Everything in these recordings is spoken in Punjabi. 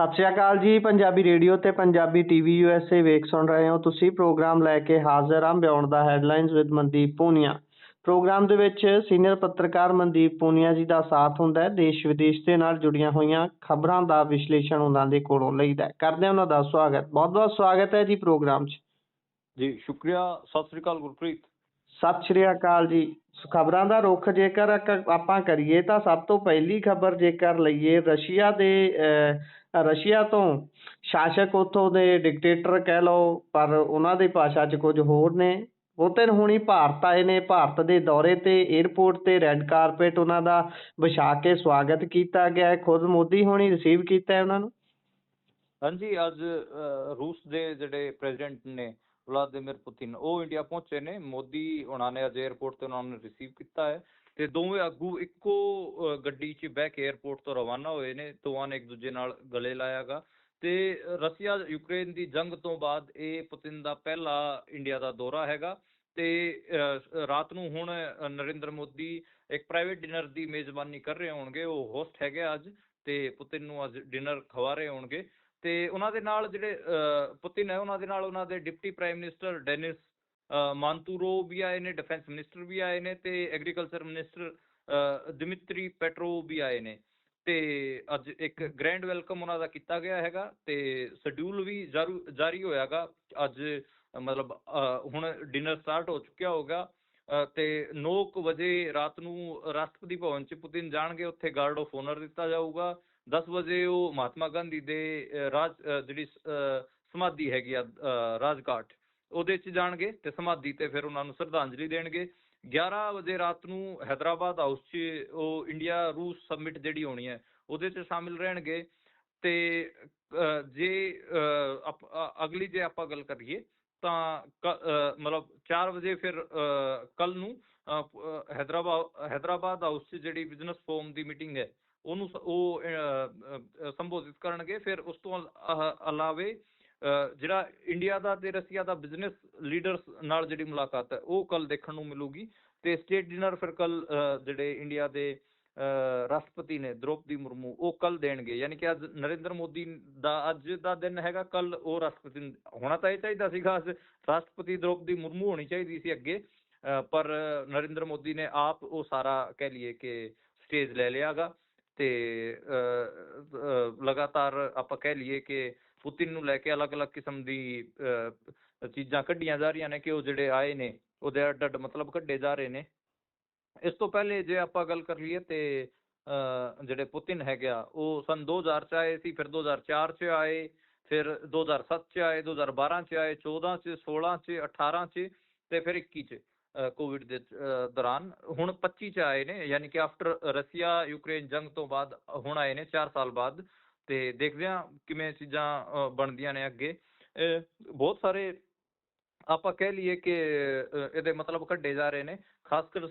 ਸਤਿ ਸ਼੍ਰੀ ਅਕਾਲ ਜੀ ਪੰਜਾਬੀ ਰੇਡੀਓ ਤੇ ਪੰਜਾਬੀ ਟੀਵੀ ਯੂਐਸਏ ਵੇਖ ਸੁਣ ਰਹੇ ਹੋ ਤੁਸੀਂ ਪ੍ਰੋਗਰਾਮ ਲੈ ਕੇ ਹਾਜ਼ਰ ਹਾਂ beyond the headlines with Mandeep Punia. Program ਦੇ ਵਿੱਚ ਸੀਨੀਅਰ ਪੱਤਰਕਾਰ ਮਨਦੀਪ ਪੂਨੀਆ ਜੀ ਦਾ ਸਾਥ ਹੁੰਦਾ ਹੈ ਦੇਸ਼ ਵਿਦੇਸ਼ ਦੇ ਨਾਲ ਜੁੜੀਆਂ ਹੋਈਆਂ ਖਬਰਾਂ ਦਾ ਵਿਸ਼ਲੇਸ਼ਣ ਉਹਨਾਂ ਦੇ ਕੋਲੋਂ ਲਈਦਾ ਹੈ। ਕਰਦੇ ਹਾਂ ਉਹਨਾਂ ਦਾ ਸਵਾਗਤ। ਬਹੁਤ ਬਹੁਤ ਸਵਾਗਤ ਹੈ ਜੀ ਪ੍ਰੋਗਰਾਮ 'ਚ। ਜੀ ਸ਼ੁਕਰੀਆ। ਸਤਿ ਸ੍ਰੀ ਅਕਾਲ ਗੁਰਪ੍ਰੀਤ। ਸਤਿ ਸ਼੍ਰੀ ਅਕਾਲ ਜੀ। ਖਬਰਾਂ ਦਾ ਰੁਖ ਜੇਕਰ ਆਪਾਂ ਕਰੀਏ ਤਾਂ ਸਭ ਤੋਂ ਪਹਿਲੀ ਖਬਰ ਜੇਕਰ ਲਈਏ ਰਸ਼ੀਆ ਦੇ ਰਸ਼ੀਆ ਤੋਂ ਸ਼ਾਸਕ ਉੱਥੋਂ ਦੇ ਡਿਕਟੇਟਰ ਕਹਿ ਲਓ, ਪਰ ਉਹਨਾਂ ਦੀ ਭਾਸ਼ਾ 'ਚ ਕੁਝ ਹੋਰ ਨੇ। ਉਹ ਦਿਨ ਹੁਣੀ ਭਾਰਤ ਆਏ ਨੇ। ਭਾਰਤ ਦੇ ਦੌਰੇ ਤੇ 에ਅਰਪੋਰਟ ਤੇ ਰੈੱਡ ਕਾਰਪੇਟ ਉਹਨਾਂ ਦਾ ਵਿਛਾ ਕੇ ਸਵਾਗਤ ਕੀਤਾ ਗਿਆ ਖੁਦ ਮੋਦੀ ਹੁਣੀ ਰਿਸੀਵ ਕੀਤਾ ਹੈ ਉਹਨਾਂ ਨੂੰ। ਹਾਂਜੀ, ਅੱਜ ਰੂਸ ਦੇ ਜਿਹੜੇ ਪ੍ਰੈਜ਼ੀਡੈਂਟ ਨੇ ਵਲਾਦੀਮਿਰ ਪੁਤਿਨ, ਉਹ ਇੰਡੀਆ ਪਹੁੰਚੇ ਨੇ। ਮੋਦੀ ਉਹਨਾਂ ਨੇ ਅੱਜ 에ਅਰਪੋਰਟ ਤੇ ਉਹਨਾਂ ਨੂੰ ਰਿਸੀਵ ਕੀਤਾ ਹੈ। ਤੇ ਦੋਵੇਂ ਆਗੂ ਇੱਕੋ ਗੱਡੀ 'ਚ ਬਹਿ ਕੇ 에ਅਰਪੋਰਟ ਤੋਂ ਰਵਾਨਾ ਹੋਏ ਨੇ, ਦੋਵਾਂ ਨੇ ਇੱਕ ਦੂਜੇ ਨਾਲ ਗਲੇ ਲਾਇਆਗਾ। ਤੇ ਰਸ਼ੀਆ, ਯੂਕਰੇਨ ਦੀ ਜੰਗ ਤੋਂ ਬਾਅਦ ਇਹ ਪੁਤਿਨ ਦਾ ਪਹਿਲਾ ਇੰਡੀਆ ਦਾ ਦੌਰਾ ਹੈਗਾ। ਤੇ ਰਾਤ ਨੂੰ ਹੁਣ ਨਰਿੰਦਰ ਮੋਦੀ ਇੱਕ ਪ੍ਰਾਈਵੇਟ ਡਿਨਰ ਦੀ ਮੇਜ਼ਬਾਨੀ ਕਰ ਰਹੇ ਹੋਣਗੇ। ਉਹ ਹੋਸਟ ਹੈਗੇ ਅੱਜ ਤੇ ਪੁਤਿਨ ਨੂੰ ਅੱਜ ਡਿਨਰ ਖਵਾ ਰਹੇ ਹੋਣਗੇ। ਤੇ ਉਹਨਾਂ ਦੇ ਨਾਲ ਜਿਹੜੇ ਪੁਤਿਨ ਹੈ, ਉਹਨਾਂ ਦੇ ਨਾਲ ਉਹਨਾਂ ਦੇ ਡਿਪਟੀ ਪ੍ਰਾਈਮ ਮਿਨਿਸਟਰ ਡੈਨਿਸ ਅ, ਮਾਂਤੂਰੋ ਵੀ ਆਏ ਨੇ ਡਿਫੈਂਸ ਮਿਨਿਸਟਰ ਵੀ ਆਏ ਨੇ ਤੇ ਐਗਰੀਕਲਚਰ ਮਿਨਿਸਟਰ ਅ, ਦਿਮਿਤਰੀ ਪੈਟਰੋ ਵੀ ਆਏ ਨੇ। ਤੇ ਅੱਜ ਇੱਕ ਗ੍ਰੈਂਡ ਵੈਲਕਮ ਉਹਨਾਂ ਦਾ ਕੀਤਾ ਗਿਆ ਹੈਗਾ ਤੇ ਸ਼ਡਿਊਲ ਵੀ ਜਾਰੂ ਜਾਰੀ ਹੋਇਆਗਾ। ਅੱਜ ਮਤਲਬ ਹੁਣ ਡਿਨਰ ਸਟਾਰਟ ਹੋ ਚੁੱਕਿਆ ਹੋਗਾ ਅ, ਤੇ 9 ਵਜੇ ਰਾਤ ਨੂੰ ਰਾਸ਼ਟਰਪਤੀ ਭਵਨ ਚ ਪੁਤਿਨ ਜਾਣਗੇ ਉੱਥੇ ਗਾਰਡ ਆਫ ਓਨਰ ਦਿੱਤਾ ਜਾਊਗਾ। 10 ਵਜੇ ਉਹ ਮਹਾਤਮਾ ਗਾਂਧੀ ਦੇ ਰਾਜ ਜਿਹੜੀ ਸਮਾਧੀ ਹੈਗੀ ਆ ਰਾਜਘਾਟ। ਉਹਦੇ 'ਚ ਜਾਣਗੇ ਤੇ ਸਮਾਧੀ ਤੇ ਫਿਰ ਉਹਨਾਂ ਨੂੰ ਸ਼ਰਧਾਂਜਲੀ ਦੇਣਗੇ। 11 ਵਜੇ ਰਾਤ ਨੂੰ ਹੈਦਰਾਬਾਦ ਹਾਊਸ 'ਚ ਉਹ ਇੰਡੀਆ ਰੂਸ ਸਬਮਿਟ ਜਿਹੜੀ ਹੋਣੀ ਹੈ, ਉਹਦੇ 'ਚ ਸ਼ਾਮਿਲ ਰਹਿਣਗੇ। ਤੇ ਜੇ ਅਗਲੀ ਜੇ ਆਪਾਂ ਗੱਲ ਕਰੀਏ, ਤਾਂ ਮਤਲਬ 4 ਵਜੇ ਫਿਰ ਕੱਲ ਨੂੰ ਹੈਦਰਾਬਾਦ ਹੈਦਰਾਬਾਦ ਹਾਊਸ 'ਚ ਜਿਹੜੀ ਬਿਜ਼ਨਸ ਫੋਰਮ ਦੀ ਮੀਟਿੰਗ ਹੈ, ਉਹਨੂੰ ਉਹ ਸੰਬੋਧਿਤ ਕਰਨਗੇ। ਫਿਰ ਉਸ ਤੋਂ ਇਲਾਵੇ ਜਿਹੜਾ ਇੰਡੀਆ ਦਾ ਤੇ ਰਸ਼ੀਆ ਦਾ ਬਿਜ਼ਨਸ ਲੀਡਰਸ ਨਾਲ ਜਿਹੜੀ ਮੁਲਾਕਾਤ ਹੈ ਉਹ ਕੱਲ ਦੇਖਣ ਨੂੰ ਮਿਲੂਗੀ ਤੇ ਸਟੇਟ ਡਿਨਰ ਫਿਰ ਕੱਲ ਜਿਹੜੇ ਇੰਡੀਆ ਦੇ ਰਾਸ਼ਟਰਪਤੀ ਨੇ ਦ੍ਰੋਪਦੀ ਮੁਰਮੂ ਉਹ ਕੱਲ ਦੇਣਗੇ। ਯਾਨੀ ਕਿ ਅੱਜ ਨਰਿੰਦਰ ਮੋਦੀ ਦਾ ਅੱਜ ਦਾ ਦਿਨ ਹੈਗਾ ਕੱਲ ਉਹ ਰਾਸ਼ਟਰਪਤੀ ਹੋਣਾ ਤਾਂ ਇਹ ਚਾਹੀਦਾ ਸੀਗਾ ਅੱਜ ਰਾਸ਼ਟਰਪਤੀ ਦ੍ਰੋਪਦੀ ਮੁਰਮੂ ਹੋਣੀ ਚਾਹੀਦੀ ਸੀ ਅੱਗੇ। ਅ, ਪਰ ਨਰਿੰਦਰ ਮੋਦੀ ਨੇ ਆਪ ਉਹ ਸਾਰਾ ਕਹਿ ਲਈਏ ਕਿ ਸਟੇਜ ਲੈ ਲਿਆਗਾ ਤੇ ਲਗਾਤਾਰ ਆਪਾਂ ਕਹਿ ਲਈਏ ਕਿ ਪੁਤਿਨ ਨੂੰ ਲੈ ਕੇ ਅਲੱਗ-ਅਲੱਗ ਕਿਸਮ ਦੀ ਚੀਜ਼ਾਂ ਕੱਢੀਆਂ ਜਾ ਰਹੀਆਂ ਨੇ ਕਿ ਉਹ ਜਿਹੜੇ ਆਏ ਨੇ, ਉਹਦੇ ਅੱਡ ਅੱਡ ਮਤਲਬ ਕੱਢੇ ਜਾ ਰਹੇ ਨੇ। ਇਸ ਤੋਂ ਪਹਿਲੇ ਜੇ ਆਪਾਂ ਗੱਲ ਕਰ ਲਈਏ ਤੇ ਜਿਹੜੇ ਪੁਤਿਨ ਹੈਗਾ ਉਹ ਸਨ 2000 ਚ ਆਏ ਸੀ, ਫਿਰ 2004 ਚ ਆਏ, ਫਿਰ 2007 ਚ ਆਏ 2012 ਚ ਆਏ 14 ਚ 16 ਚ 18 ਚ ਤੇ ਫਿਰ 21 ਚ ਕੋਵਿਡ ਦੇ ਦੌਰਾਨ। ਹੁਣ 25 ਚ ਆਏ ਨੇ, ਯਾਨੀ ਕਿ ਆਫਟਰ ਰਸ਼ੀਆ ਯੂਕਰੇਨ ਜੰਗ ਤੋਂ ਬਾਅਦ ਹੁਣ ਆਏ ਨੇ 4 ਸਾਲ ਬਾਅਦ। ਅਤੇ ਦੇਖਦੇ ਹਾਂ ਕਿਵੇਂ ਚੀਜ਼ਾਂ ਬਣਦੀਆਂ ਨੇ ਅੱਗੇ। ਬਹੁਤ ਸਾਰੇ ਆਪਾਂ ਕਹਿ ਲਈਏ ਕਿ ਇਹਦੇ ਮਤਲਬ ਕੱਢੇ ਜਾ ਰਹੇ ਨੇ। ਖਾਸ ਕਰ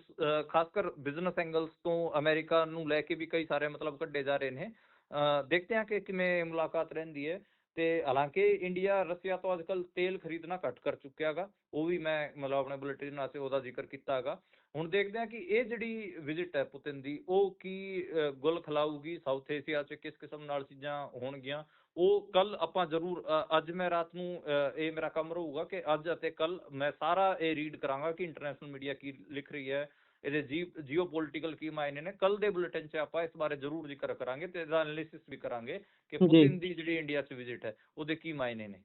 ਖਾਸ ਕਰ ਬਿਜ਼ਨਸ ਐਂਗਲਸ ਤੋਂ ਅਮੈਰੀਕਾ ਨੂੰ ਲੈ ਕੇ ਵੀ ਕਈ ਸਾਰੇ ਮਤਲਬ ਕੱਢੇ ਜਾ ਰਹੇ ਨੇ। ਦੇਖਦੇ ਹਾਂ ਕਿ ਕਿਵੇਂ ਮੁਲਾਕਾਤ ਰਹਿੰਦੀ ਹੈ। ਅਤੇ ਹਾਲਾਂਕਿ ਇੰਡੀਆ ਰਸ਼ੀਆ ਤੋਂ ਅੱਜ ਕੱਲ੍ਹ ਤੇਲ ਖਰੀਦਣਾ ਘੱਟ ਕਰ ਚੁੱਕਿਆ ਗਾ ਉਹ ਵੀ ਮੈਂ ਮਤਲਬ ਆਪਣੇ ਬੁਲੇਟਿਨ ਨਾਲ ਉਹਦਾ ਜ਼ਿਕਰ ਕੀਤਾ ਹੈਗਾ। ਹੁਣ ਦੇਖਦੇ ਹਾਂ ਕਿ ਇਹ ਜਿਹੜੀ ਵਿਜ਼ਿਟ ਹੈ ਪੁਤਿਨ ਦੀ ਉਹ ਕੀ ਗੁਲ ਖਿਲਾਊਗੀ ਸਾਊਥ ਏਸ਼ੀਆ 'ਚ ਕਿਸ ਕਿਸਮ ਨਾਲ ਚੀਜ਼ਾਂ ਹੋਣਗੀਆਂ? ਉਹ ਕੱਲ ਆਪਾਂ ਜ਼ਰੂਰ ਅੱਜ ਮੈਂ ਰਾਤ ਨੂੰ ਇਹ ਮੇਰਾ ਕੰਮ ਰਹੂਗਾ ਕਿ ਅੱਜ ਅਤੇ ਕੱਲ ਮੈਂ ਸਾਰਾ ਇਹ ਰੀਡ ਕਰਾਂਗਾ ਕਿ ਇੰਟਰਨੈਸ਼ਨਲ ਮੀਡੀਆ ਕੀ ਲਿਖ ਰਹੀ ਹੈ ਇਹਦੇ ਜੀ ਜੀਓਪੋਲਿਟੀਕਲ ਕੀ ਮਾਇਨੇ ਨੇ। ਕੱਲ ਦੇ ਬੁਲੇਟਿਨ 'ਚ ਆਪਾਂ ਇਸ ਬਾਰੇ ਜ਼ਰੂਰ ਜ਼ਿਕਰ ਕਰਾਂਗੇ ਤੇ ਇਹਦਾ ਐਨਾਲਿਸਿਸ ਵੀ ਕਰਾਂਗੇ ਕਿ। ਪੁਤਿਨ ਦੀ ਜਿਹੜੀ ਇੰਡੀਆ 'ਚ ਵਿਜ਼ਿਟ ਹੈ ਉਹਦੇ ਕੀ ਮਾਇਨੇ ਨੇ।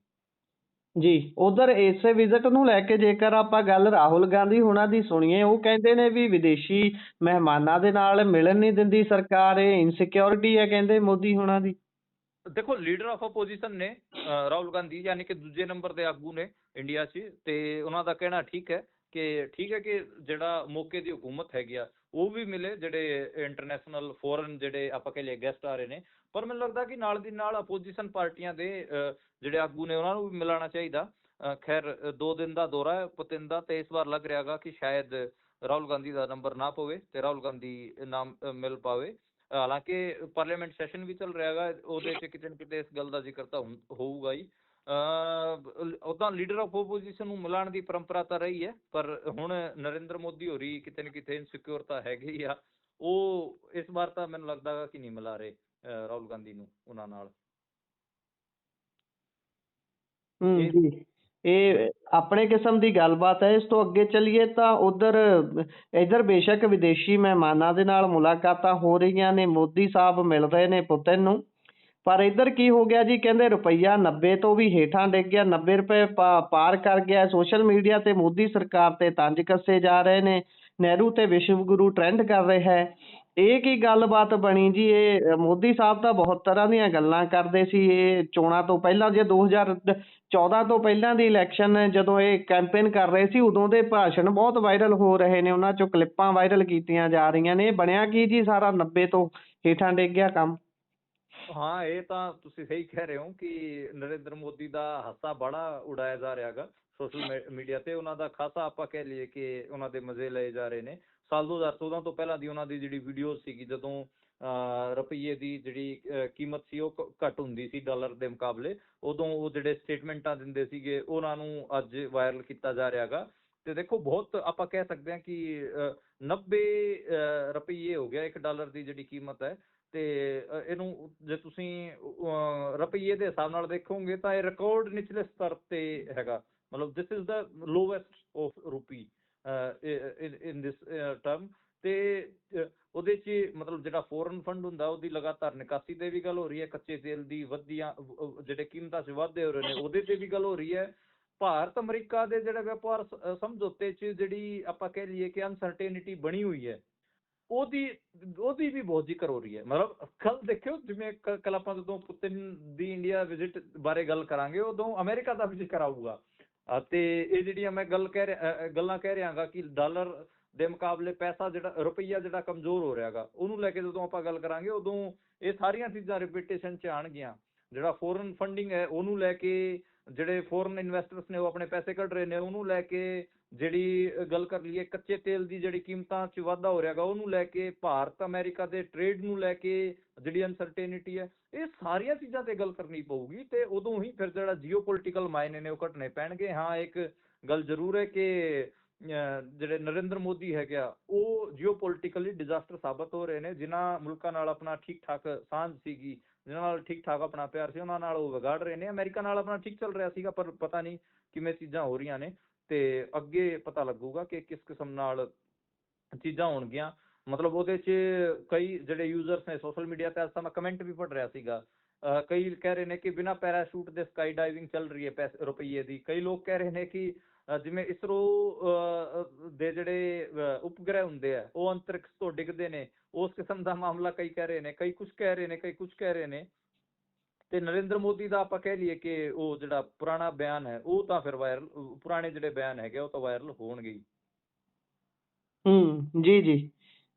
ਜੀ। ਉਧਰ ਇਸੇ ਵਿਜ਼ਿਟ ਨੂੰ ਲੈ ਕੇ ਜੇਕਰ ਆਪਾਂ ਗੱਲ ਰਾਹੁਲ ਗਾਂਧੀ ਹੁਣਾਂ ਦੀ ਸੁਣੀਏ ਉਹ ਕਹਿੰਦੇ ਨੇ ਵੀ ਵਿਦੇਸ਼ੀ ਮਹਿਮਾਨਾਂ ਦੇ ਨਾਲ ਮਿਲਣ ਨਹੀਂ ਦਿੰਦੀ ਸਰਕਾਰ ਇਹ ਇਨਸਿਕਿਉਰਿਟੀ ਹੈ ਕਹਿੰਦੇ ਮੋਦੀ ਹੁਣਾਂ ਦੀ। ਦੇਖੋ ਲੀਡਰ ਆਫ ਆਪੋਜੀਸ਼ਨ ਨੇ ਅ, ਰਾਹੁਲ ਗਾਂਧੀ ਯਾਨੀ ਕਿ ਦੂਜੇ ਨੰਬਰ ਦੇ ਆਗੂ ਨੇ ਇੰਡੀਆ 'ਚ ਤੇ ਉਹਨਾਂ ਦਾ ਕਹਿਣਾ ਠੀਕ ਹੈ ਕਿ ਠੀਕ ਹੈ ਕਿ ਜਿਹੜਾ ਮੌਕੇ ਦੀ ਹਕੂਮਤ ਹੈਗੀ ਆ ਉਹ ਵੀ ਮਿਲੇ ਜਿਹੜੇ ਇੰਟਰਨੈਸ਼ਨਲ ਫੋਰਨ ਜਿਹੜੇ ਆਪਾਂ ਕਹ ਲਈਏ ਗੈਸਟ ਆ ਰਹੇ ਨੇ ਪਰ ਮੈਨੂੰ ਲੱਗਦਾ ਕਿ ਨਾਲ ਦੀ ਨਾਲ ਆਪੋਜੀਸ਼ਨ ਪਾਰਟੀਆਂ ਦੇ ਜਿਹੜੇ ਆਗੂ ਨੇ ਉਹਨਾਂ ਨੂੰ ਵੀ ਮਿਲਾਉਣਾ ਚਾਹੀਦਾ। ਖੈਰ ਅ, ਦੋ ਦਿਨ ਦਾ ਦੌਰਾ ਹੈ ਪੁਤਿਨ ਤੇ ਇਸ ਵਾਰ ਲੱਗ ਰਿਹਾਗਾ ਕਿ ਸ਼ਾਇਦ ਰਾਹੁਲ ਗਾਂਧੀ ਦਾ ਨੰਬਰ ਨਾ ਪਵੇ ਤੇ ਰਾਹੁਲ ਗਾਂਧੀ ਨਾਮ ਮਿਲ ਪਾਵੇ। ਹਾਲਾਂਕਿ ਪਾਰਲੀਮੈਂਟ ਸੈਸ਼ਨ ਵੀ ਚੱਲ ਰਿਹਾ ਹੈਗਾ ਉਹਦੇ 'ਚ ਕਿਤੇ ਨਾ ਕਿਤੇ ਇਸ ਗੱਲ ਦਾ ਜ਼ਿਕਰ ਤਾਂ ਹੋਊਗਾ ਹੀ। ਉਦਾਂ ਲੀਡਰ ਆਫ ਆਪੋਜੀਸ਼ਨ ਨੂੰ ਮਿਲਾਉਣ ਦੀ ਪਰੰਪਰਾ ਤਾਂ ਰਹੀ ਹੈ ਪਰ ਹੁਣ ਨਰਿੰਦਰ ਮੋਦੀ ਹੋਰੀ ਕਿਤੇ ਨਾ ਕਿਤੇ ਇਨਸਿਕਿਉਰ ਤਾਂ ਹੈਗੇ ਹੀ ਆ। ਉਹ ਇਸ ਵਾਰ ਤਾਂ ਮੈਨੂੰ ਲੱਗਦਾ ਗਾ ਕਿ ਨਹੀਂ ਮਿਲਾ ਰਹੇ। ਰਾਹੁਲ ਗਾਂਧੀ ਨੂੰ ਉਹਨਾਂ ਨਾਲ। ਹੂੰ ਇਹ- ਜੀ। ਇਹ ਆਪਣੇ ਕਿਸਮ ਦੀ ਗੱਲਬਾਤ ਹੈ। ਇਸ ਤੋਂ ਅੱਗੇ ਚੱਲੀਏ ਤਾਂ ਉਧਰ ਇਧਰ ਬੇਸ਼ੱਕ ਵਿਦੇਸ਼ੀ ਮਹਿਮਾਨਾਂ ਦੇ ਨਾਲ ਮੁਲਾਕਾਤਾਂ ਹੋ ਰਹੀਆਂ ਨੇ। ਮੋਦੀ ਸਾਹਿਬ ਮਿਲ ਰਹੇ ਨੇ ਪੁਤਿਨ ਨੂੰ। ਪਰ ਇੱਧਰ ਕੀ ਹੋ ਗਿਆ ਜੀ? ਕਹਿੰਦੇ ਰੁਪਈਆ 90 ਤੋਂ ਵੀ ਹੇਠਾਂ ਡਿੱਗ ਗਿਆ। 90 ਰੁਪਏ ਪਾਰ ਕਰ ਗਿਆ। ਸੋਸ਼ਲ ਮੀਡੀਆ ਤੇ ਮੋਦੀ ਸਰਕਾਰ ਤੇ ਤੰਜ ਕੱਸੇ ਜਾ ਰਹੇ ਨੇ। ਨਹਿਰੂ ਤੇ ਵਿਸ਼ਵ ਗੁਰੂ ਟ੍ਰੈਂਡ ਕਰ ਰਿਹਾ ਹੈ। ਇਹ ਕੀ ਗੱਲਬਾਤ ਬਣੀ ਜੀ? ਇਹ ਮੋਦੀ ਸਾਹਿਬ ਤਾਂ ਬਹੁਤ ਤਰ੍ਹਾਂ ਦੀਆਂ ਗੱਲਾਂ ਕਰਦੇ ਸੀ। ਇਹ ਚੋਣਾਂ ਤੋਂ ਪਹਿਲਾਂ ਜੇ 2014 ਤੋਂ ਪਹਿਲਾਂ ਦੀ ਇਲੈਕਸ਼ਨ ਜਦੋਂ ਇਹ ਕੈਂਪੇਨ ਕਰ ਰਹੇ ਸੀ, ਉਦੋਂ ਦੇ ਭਾਸ਼ਣ ਬਹੁਤ ਵਾਇਰਲ ਹੋ ਰਹੇ ਨੇ। ਉਹਨਾਂ ਚੋਂ ਕਲਿੱਪਾਂ ਵਾਇਰਲ ਕੀਤੀਆਂ ਜਾ ਰਹੀਆਂ ਨੇ। ਇਹ ਬਣਿਆ ਕੀ ਜੀ ਸਾਰਾ 90 ਤੋਂ ਹੇਠਾਂ ਡਿੱਗ ਗਿਆ ਕੰਮ? ਹਾਂ, ਇਹ ਤਾਂ ਤੁਸੀਂ ਸਹੀ ਕਹਿ ਰਹੇ ਹੋ ਕਿ ਨਰਿੰਦਰ ਮੋਦੀ ਦਾ ਹਾਸਾ ਬੜਾ ਉਡਾਇਆ ਜਾ ਰਿਹਾਗਾ ਸੋਸ਼ਲ ਮੀਡੀਆ ਤੇ। ਉਹਨਾਂ ਦਾ ਖਾਸਾ ਆਪਾਂ ਕਹਿ ਲਈਏ ਕਿ ਉਹਨਾਂ ਦੇ ਮਜ਼ੇ ਲਏ ਜਾ ਰਹੇ ਨੇ। ਸਾਲ 2014 ਤੋਂ ਪਹਿਲਾਂ ਦੀ ਉਹਨਾਂ ਦੀ ਜਿਹੜੀ ਵੀਡੀਓ ਸੀਗੀ, ਜਦੋਂ ਰੁਪਈਏ ਦੀ ਜਿਹੜੀ ਕੀਮਤ ਸੀ ਉਹ ਘ- ਹੁੰਦੀ ਸੀ ਡਾਲਰ ਦੇ ਮੁਕਾਬਲੇ, ਉਦੋਂ ਉਹ ਜਿਹੜੇ ਸਟੇਟਮੈਂਟਾਂ ਦਿੰਦੇ ਸੀਗੇ, ਉਹਨਾਂ ਨੂੰ ਅੱਜ ਵਾਇਰਲ ਕੀਤਾ ਜਾ ਰਿਹਾਗਾ ਤੇ ਦੇਖੋ, ਬਹੁਤ ਆਪਾਂ ਕਹਿ ਸਕਦੇ ਹਾਂ ਕਿ 90 ਰੁਪਈਏ ਹੋ ਗਿਆ 1 ਡਾਲਰ ਦੀ ਜਿਹੜੀ ਕੀਮਤ ਹੈ। ਤੇ ਇਹਨੂੰ ਜੇ ਤੁਸੀਂ ਰੁਪਈਏ ਦੇ ਹਿਸਾਬ ਨਾਲ ਦੇਖੋਗੇ ਤਾਂ ਇਹ ਰਿਕਾਰਡ ਨਿਚਲੇ ਸਤਰ ਤੇ ਹੈਗਾ। ਮਤਲਬ this is the lowest of rupee in this term ਤੇ ਉਹਦੇ 'ਚ ਮਤਲਬ ਜਿਹੜਾ ਫੋਰਨ ਫੰਡ ਹੁੰਦਾ, ਉਹਦੀ ਲਗਾਤਾਰ ਨਿਕਾਸੀ ਤੇ ਵੀ ਗੱਲ ਹੋ ਰਹੀ ਹੈ, ਕੱਚੇ ਤੇਲ ਦੀ ਵਧੀਆਂ ਜਿਹੜੇ ਕੀਮਤਾਂ 'ਚ ਵਾਧੇ ਹੋ ਰਹੇ ਨੇ, ਉਹਦੇ ਤੇ ਵੀ ਗੱਲ ਹੋ ਰਹੀ ਹੈ। ਭਾਰਤ ਅਮਰੀਕਾ ਦੇ ਜਿਹੜੇ ਵਪਾਰ ਸਮਝੌਤੇ 'ਚ ਜਿਹੜੀ ਆਪਾਂ ਕਹਿ ਲਈਏ ਕਿ ਅਨਸਰਟੇਨਿਟੀ ਬਣੀ ਹੋਈ ਹੈ, ਉਹਦੀ ਉਹਦੀ ਵੀ ਬਹੁਤ ਜ਼ਿਕਰ ਹੋ ਰਹੀ ਹੈ। ਮਤਲਬ ਕੱਲ ਦੇਖਿਓ, ਜਿਵੇਂ ਕੱਲ ਆਪਾਂ ਜਦੋਂ ਪੁਤਿਨ ਦੀ ਇੰਡੀਆ ਵਿਜ਼ਿਟ ਬਾਰੇ ਗੱਲ ਕਰਾਂਗੇ, ਉਦੋਂ ਅਮਰੀਕਾ ਦਾ ਵੀ ਜ਼ਿਕਰ ਆਊਗਾ। ਅ, ਇਹ ਜਿਹੜੀਆਂ ਮੈਂ ਗੱਲ ਕਹਿ ਰਿਹਾ ਗੱਲਾਂ ਕਹਿ ਰਿਹਾਗਾ ਕਿ ਡਾਲਰ ਦੇ ਮੁਕਾਬਲੇ ਪੈਸਾ ਜਿਹੜਾ ਰੁਪਈਆ ਜਿਹੜਾ ਕਮਜ਼ੋਰ ਹੋ ਰਿਹਾਗਾ ਉਹਨੂੰ ਲੈ ਕੇ ਜਦੋਂ ਆਪਾਂ ਗੱਲ ਕਰਾਂਗੇ ਉਦੋਂ ਇਹ ਸਾਰੀਆਂ ਚੀਜ਼ਾਂ ਰਿਪੀਟੇਸ਼ਨ 'ਚ ਆਣਗੀਆਂ ਜਿਹੜਾ ਫੋਰਨ ਫੰਡਿੰਗ ਹੈ ਉਹਨੂੰ ਲੈ ਕੇ ਜਿਹੜੇ ਫੋਰਨ ਇਨਵੈਸਟਰਸ ਨੇ ਉਹ ਆਪਣੇ ਪੈਸੇ ਕੱਢ ਰਹੇ ਨੇ ਉਹਨੂੰ ਲੈ ਕੇ ਜਿਹੜੀ ਗੱਲ ਕਰ ਲਈਏ, ਕੱਚੇ ਤੇਲ ਦੀ ਜਿਹੜੀ ਕੀਮਤਾਂ 'ਚ ਵਾਧਾ ਹੋ ਰਿਹਾਗਾ, ਉਹਨੂੰ ਲੈ ਕੇ ਭਾਰਤ, ਅਮਰੀਕਾ ਦੇ ਟ੍ਰੇਡ ਨੂੰ ਲੈ ਕੇ ਜਿਹੜੀ ਅਨਸਰਟੇਨਿਟੀ ਹੈ, ਇਹ ਸਾਰੀਆਂ ਚੀਜ਼ਾਂ ਤੇ ਗੱਲ ਕਰਨੀ ਪਊਗੀ ਤੇ ਉਦੋਂ ਹੀ ਫਿਰ ਜਿਹੜਾ ਜੀਓਪੋਲਿਟੀਕਲ ਮਾਇਨੇ ਨੇ ਉਹ ਘਟਨੇ ਪੈਣਗੇ। ਹਾਂ, ਇੱਕ ਗੱਲ ਜ਼ਰੂਰ ਹੈ ਕਿ ਜਿਹੜੇ ਨਰਿੰਦਰ ਮੋਦੀ ਹੈਗੇ ਆ, ਉਹ ਜੀਓਪੋਲਿਟੀਕਲੀ ਡਿਜ਼ਾਸਟਰ ਸਾਬਤ ਹੋ ਰਹੇ ਨੇ। ਜਿਨ੍ਹਾਂ ਮੁਲਕਾਂ ਨਾਲ ਆਪਣਾ ਠੀਕ ਠਾਕ ਸਾਂਝ ਸੀਗੀ, ਜਿਨ੍ਹਾਂ ਨਾਲ ਠੀਕ ਠਾਕ ਆਪਣਾ ਪਿਆਰ ਸੀ, ਉਹਨਾਂ ਨਾਲ ਉਹ ਵਿਗਾੜ ਰਹੇ ਨੇ। ਅਮਰੀਕਾ ਨਾਲ ਆਪਣਾ ਠੀਕ ਚੱਲ ਰਿਹਾ ਸੀਗਾ, ਪਰ ਪਤਾ ਨਹੀਂ ਕਿਵੇਂ ਚੀਜ਼ਾਂ ਹੋ ਰਹੀਆਂ ਨੇ। ਤੇ ਅੱਗੇ ਪਤਾ ਲੱਗੂਗਾ ਕਿ ਕਿਸ ਕਿਸਮ ਨਾਲ ਚੀਜ਼ਾਂ ਹੋਣਗੀਆਂ। ਮਤਲਬ ਉਹਦੇ 'ਚ ਕਈ ਜਿਹੜੇ ਯੂਜ਼ਰਸ ਨੇ ਸੋਸ਼ਲ ਮੀਡੀਆ ਤੇ ਅੱਜ ਤਾਂ ਮੈਂ ਕਮੈਂਟ ਵੀ ਪੜ੍ਹ ਰਿਹਾ ਸੀਗਾ। ਕਈ ਕਹਿ ਰਹੇ ਨੇ ਕਿ ਬਿਨਾ ਪੈਰਾਸ਼ੂਟ ਦੇ ਸਕਾਈ ਡਾਈਵਿੰਗ ਚੱਲ ਰਹੀ ਹੈ ਪੈਸੇ, ਰੁਪਈਏ ਦੀ। ਕਈ ਲੋਕ ਕਹਿ ਰਹੇ ਨੇ ਕਿ ਜਿਵੇਂ ਇਸਰੋ ਦੇ ਜਿਹੜੇ ਉਪਗ੍ਰਹਿ ਹੁੰਦੇ ਆ, ਉਹ ਅੰਤਰਿਕਸ਼ ਤੋਂ ਡਿੱਗਦੇ ਨੇ। ਉਸ ਕਿਸਮ ਦਾ ਮਾਮਲਾ ਕਈ ਕਹਿ ਰਹੇ ਨੇ, ਕਈ ਕੁਝ ਕਹਿ ਰਹੇ ਨੇ, ਕਈ ਕੁਝ ਕਹਿ ਰਹੇ ਨੇ। ਤੇ ਨਰਿੰਦਰ ਮੋਦੀ ਦਾ ਆਪਾਂ ਕਹਿ ਲਈਏ ਕਿ ਉਹ ਜਿਹੜਾ ਪੁਰਾਣਾ ਬਿਆਨ ਹੈ, ਉਹ ਤਾਂ ਫਿਰ ਵਾਇਰਲ ਪੁਰਾਣੇ ਜਿਹੜੇ ਬਿਆਨ ਹੈਗੇ ਉਹ ਤਾਂ ਵਾਇਰਲ ਹੋਣਗੇ ਹੀ। ਹੂੰ, ਜੀ ਜੀ।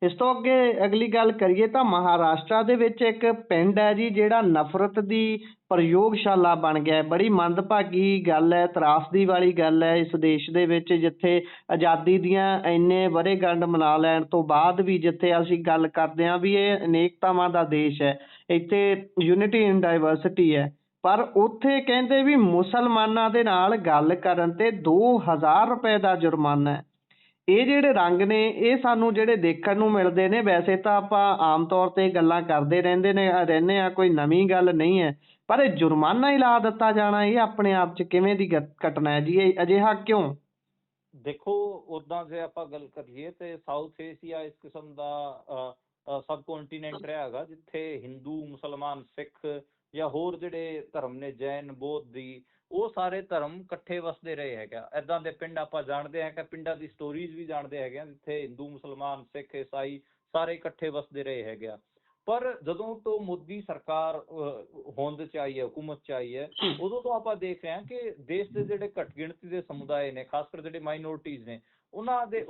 ਇਸ ਤੋਂ ਅੱਗੇ ਅਗਲੀ ਗੱਲ ਕਰੀਏ ਤਾਂ ਮਹਾਰਾਸ਼ਟਰ ਦੇ ਵਿੱਚ ਇੱਕ ਪਿੰਡ ਹੈ ਜੀ, ਜਿਹੜਾ ਨਫ਼ਰਤ ਦੀ ਪ੍ਰਯੋਗਸ਼ਾਲਾ ਬਣ ਗਿਆ ਹੈ। ਬੜੀ ਮੰਦਭਾਗੀ ਗੱਲ ਹੈ, ਤਰਾਸਦੀ ਵਾਲੀ ਗੱਲ ਹੈ ਇਸ ਦੇਸ਼ ਦੇ ਵਿੱਚ, ਜਿੱਥੇ ਆਜ਼ਾਦੀ ਦੀਆਂ ਇੰਨੇ ਵਰ੍ਹੇਗੰਢ ਮਨਾ ਲੈਣ ਤੋਂ ਬਾਅਦ ਵੀ ਜਿੱਥੇ ਅਸੀਂ ਗੱਲ ਕਰਦੇ ਹਾਂ ਵੀ ਇਹ ਅਨੇਕਤਾਵਾਂ ਦਾ ਦੇਸ਼ ਹੈ। ਇੱਥੇ ਯੂਨਿਟੀ ਇਨ ਡਾਈਵਰਸਿਟੀ ਹੈ। ਪਰ ਉੱਥੇ ਕਹਿੰਦੇ ਵੀ ਮੁਸਲਮਾਨਾਂ ਦੇ ਨਾਲ ਗੱਲ ਕਰਨ ਤੇ 2000 ਰੁਪਏ ਦਾ ਜੁਰਮਾਨਾ ਹੈ। ਇਹ ਜਿਹੜੇ ਰੰਗ ਨੇ, ਇਹ ਸਾਨੂੰ ਜਿਹੜੇ ਦੇਖਣ ਨੂੰ ਮਿਲਦੇ ਨੇ, ਵੈਸੇ ਤਾਂ ਆਪਾਂ ਆਮ ਤੌਰ ਤੇ ਗੱਲਾਂ ਕਰਦੇ ਰਹਿੰਦੇ ਨੇ ਰਹਿੰਦੇ ਆ ਕੋਈ ਨਵੀਂ ਗੱਲ ਨਹੀਂ ਹੈ। ਪਰ ਇਹ ਜੁਰਮਾਨਾ ਹੀ ਲਾ ਦਿੱਤਾ ਜਾਣਾ, ਇਹ ਆਪਣੇ ਆਪ 'ਚ ਕਿਵੇਂ ਦੀ ਘਟਨਾ ਹੈ ਜੀ, ਇਹ ਅਜਿਹਾ ਕਿਉਂ? ਦੇਖੋ ਉਦਾਂ ਜੇ ਆਪਾਂ ਗੱਲ ਕਰੀਏ ਤੇ ਸਾਊਥ ਏਸ਼ੀਆ ਇਸ ਕਿਸਮ ਦਾ ਸਬ ਕੰਟੀਨੈਂਟ ਰਿਹਾ ਹੈਗਾ ਜਿੱਥੇ ਹਿੰਦੂ ਮੁਸਲਮਾਨ ਸਿੱਖ ਜਾਂ ਹੋਰ ਜਿਹੜੇ ਧਰਮ ਨੇ ਜੈਨ ਬੋਧੀ ਉਹ ਸਾਰੇ ਧਰਮ ਇਕੱਠੇ ਵਸਦੇ ਰਹੇ ਹੈਗਾ ਐਦਾਂ ਦੇ ਪਿੰਡ ਆਪਾਂ ਜਾਣਦੇ ਹਾਂ ਕਿ ਪਿੰਡਾਂ ਦੀ ਸਟੋਰੀਜ਼ ਵੀ ਜਾਣਦੇ ਹੈਗੇ ਆ ਜਿੱਥੇ ਹਿੰਦੂ ਮੁਸਲਮਾਨ ਸਿੱਖ ਈਸਾਈ ਸਾਰੇ ਇਕੱਠੇ ਵਸਦੇ ਰਹੇ ਹੈਗੇ ਆ। ਪਰ ਜਦੋਂ ਤੋਂ ਮੋਦੀ ਸਰਕਾਰ ਹੋਂਦ ਚ ਆਈ ਹੈ ਹਕੂਮਤ ਚ ਆਈ ਹੈ ਉਦੋਂ ਤੋਂ ਆਪਾਂ ਦੇਖ ਰਹੇ ਹਾਂ ਕਿ ਦੇਸ਼ ਦੇ ਜਿਹੜੇ ਘੱਟ ਗਿਣਤੀ ਦੇ ਸਮੁਦਾਇ ਨੇ ਖਾਸ ਕਰ ਜਿਹੜੇ ਮਾਈਨੋਰਟੀਜ਼ ਨੇ ਉਹਨਾਂ ਦੇ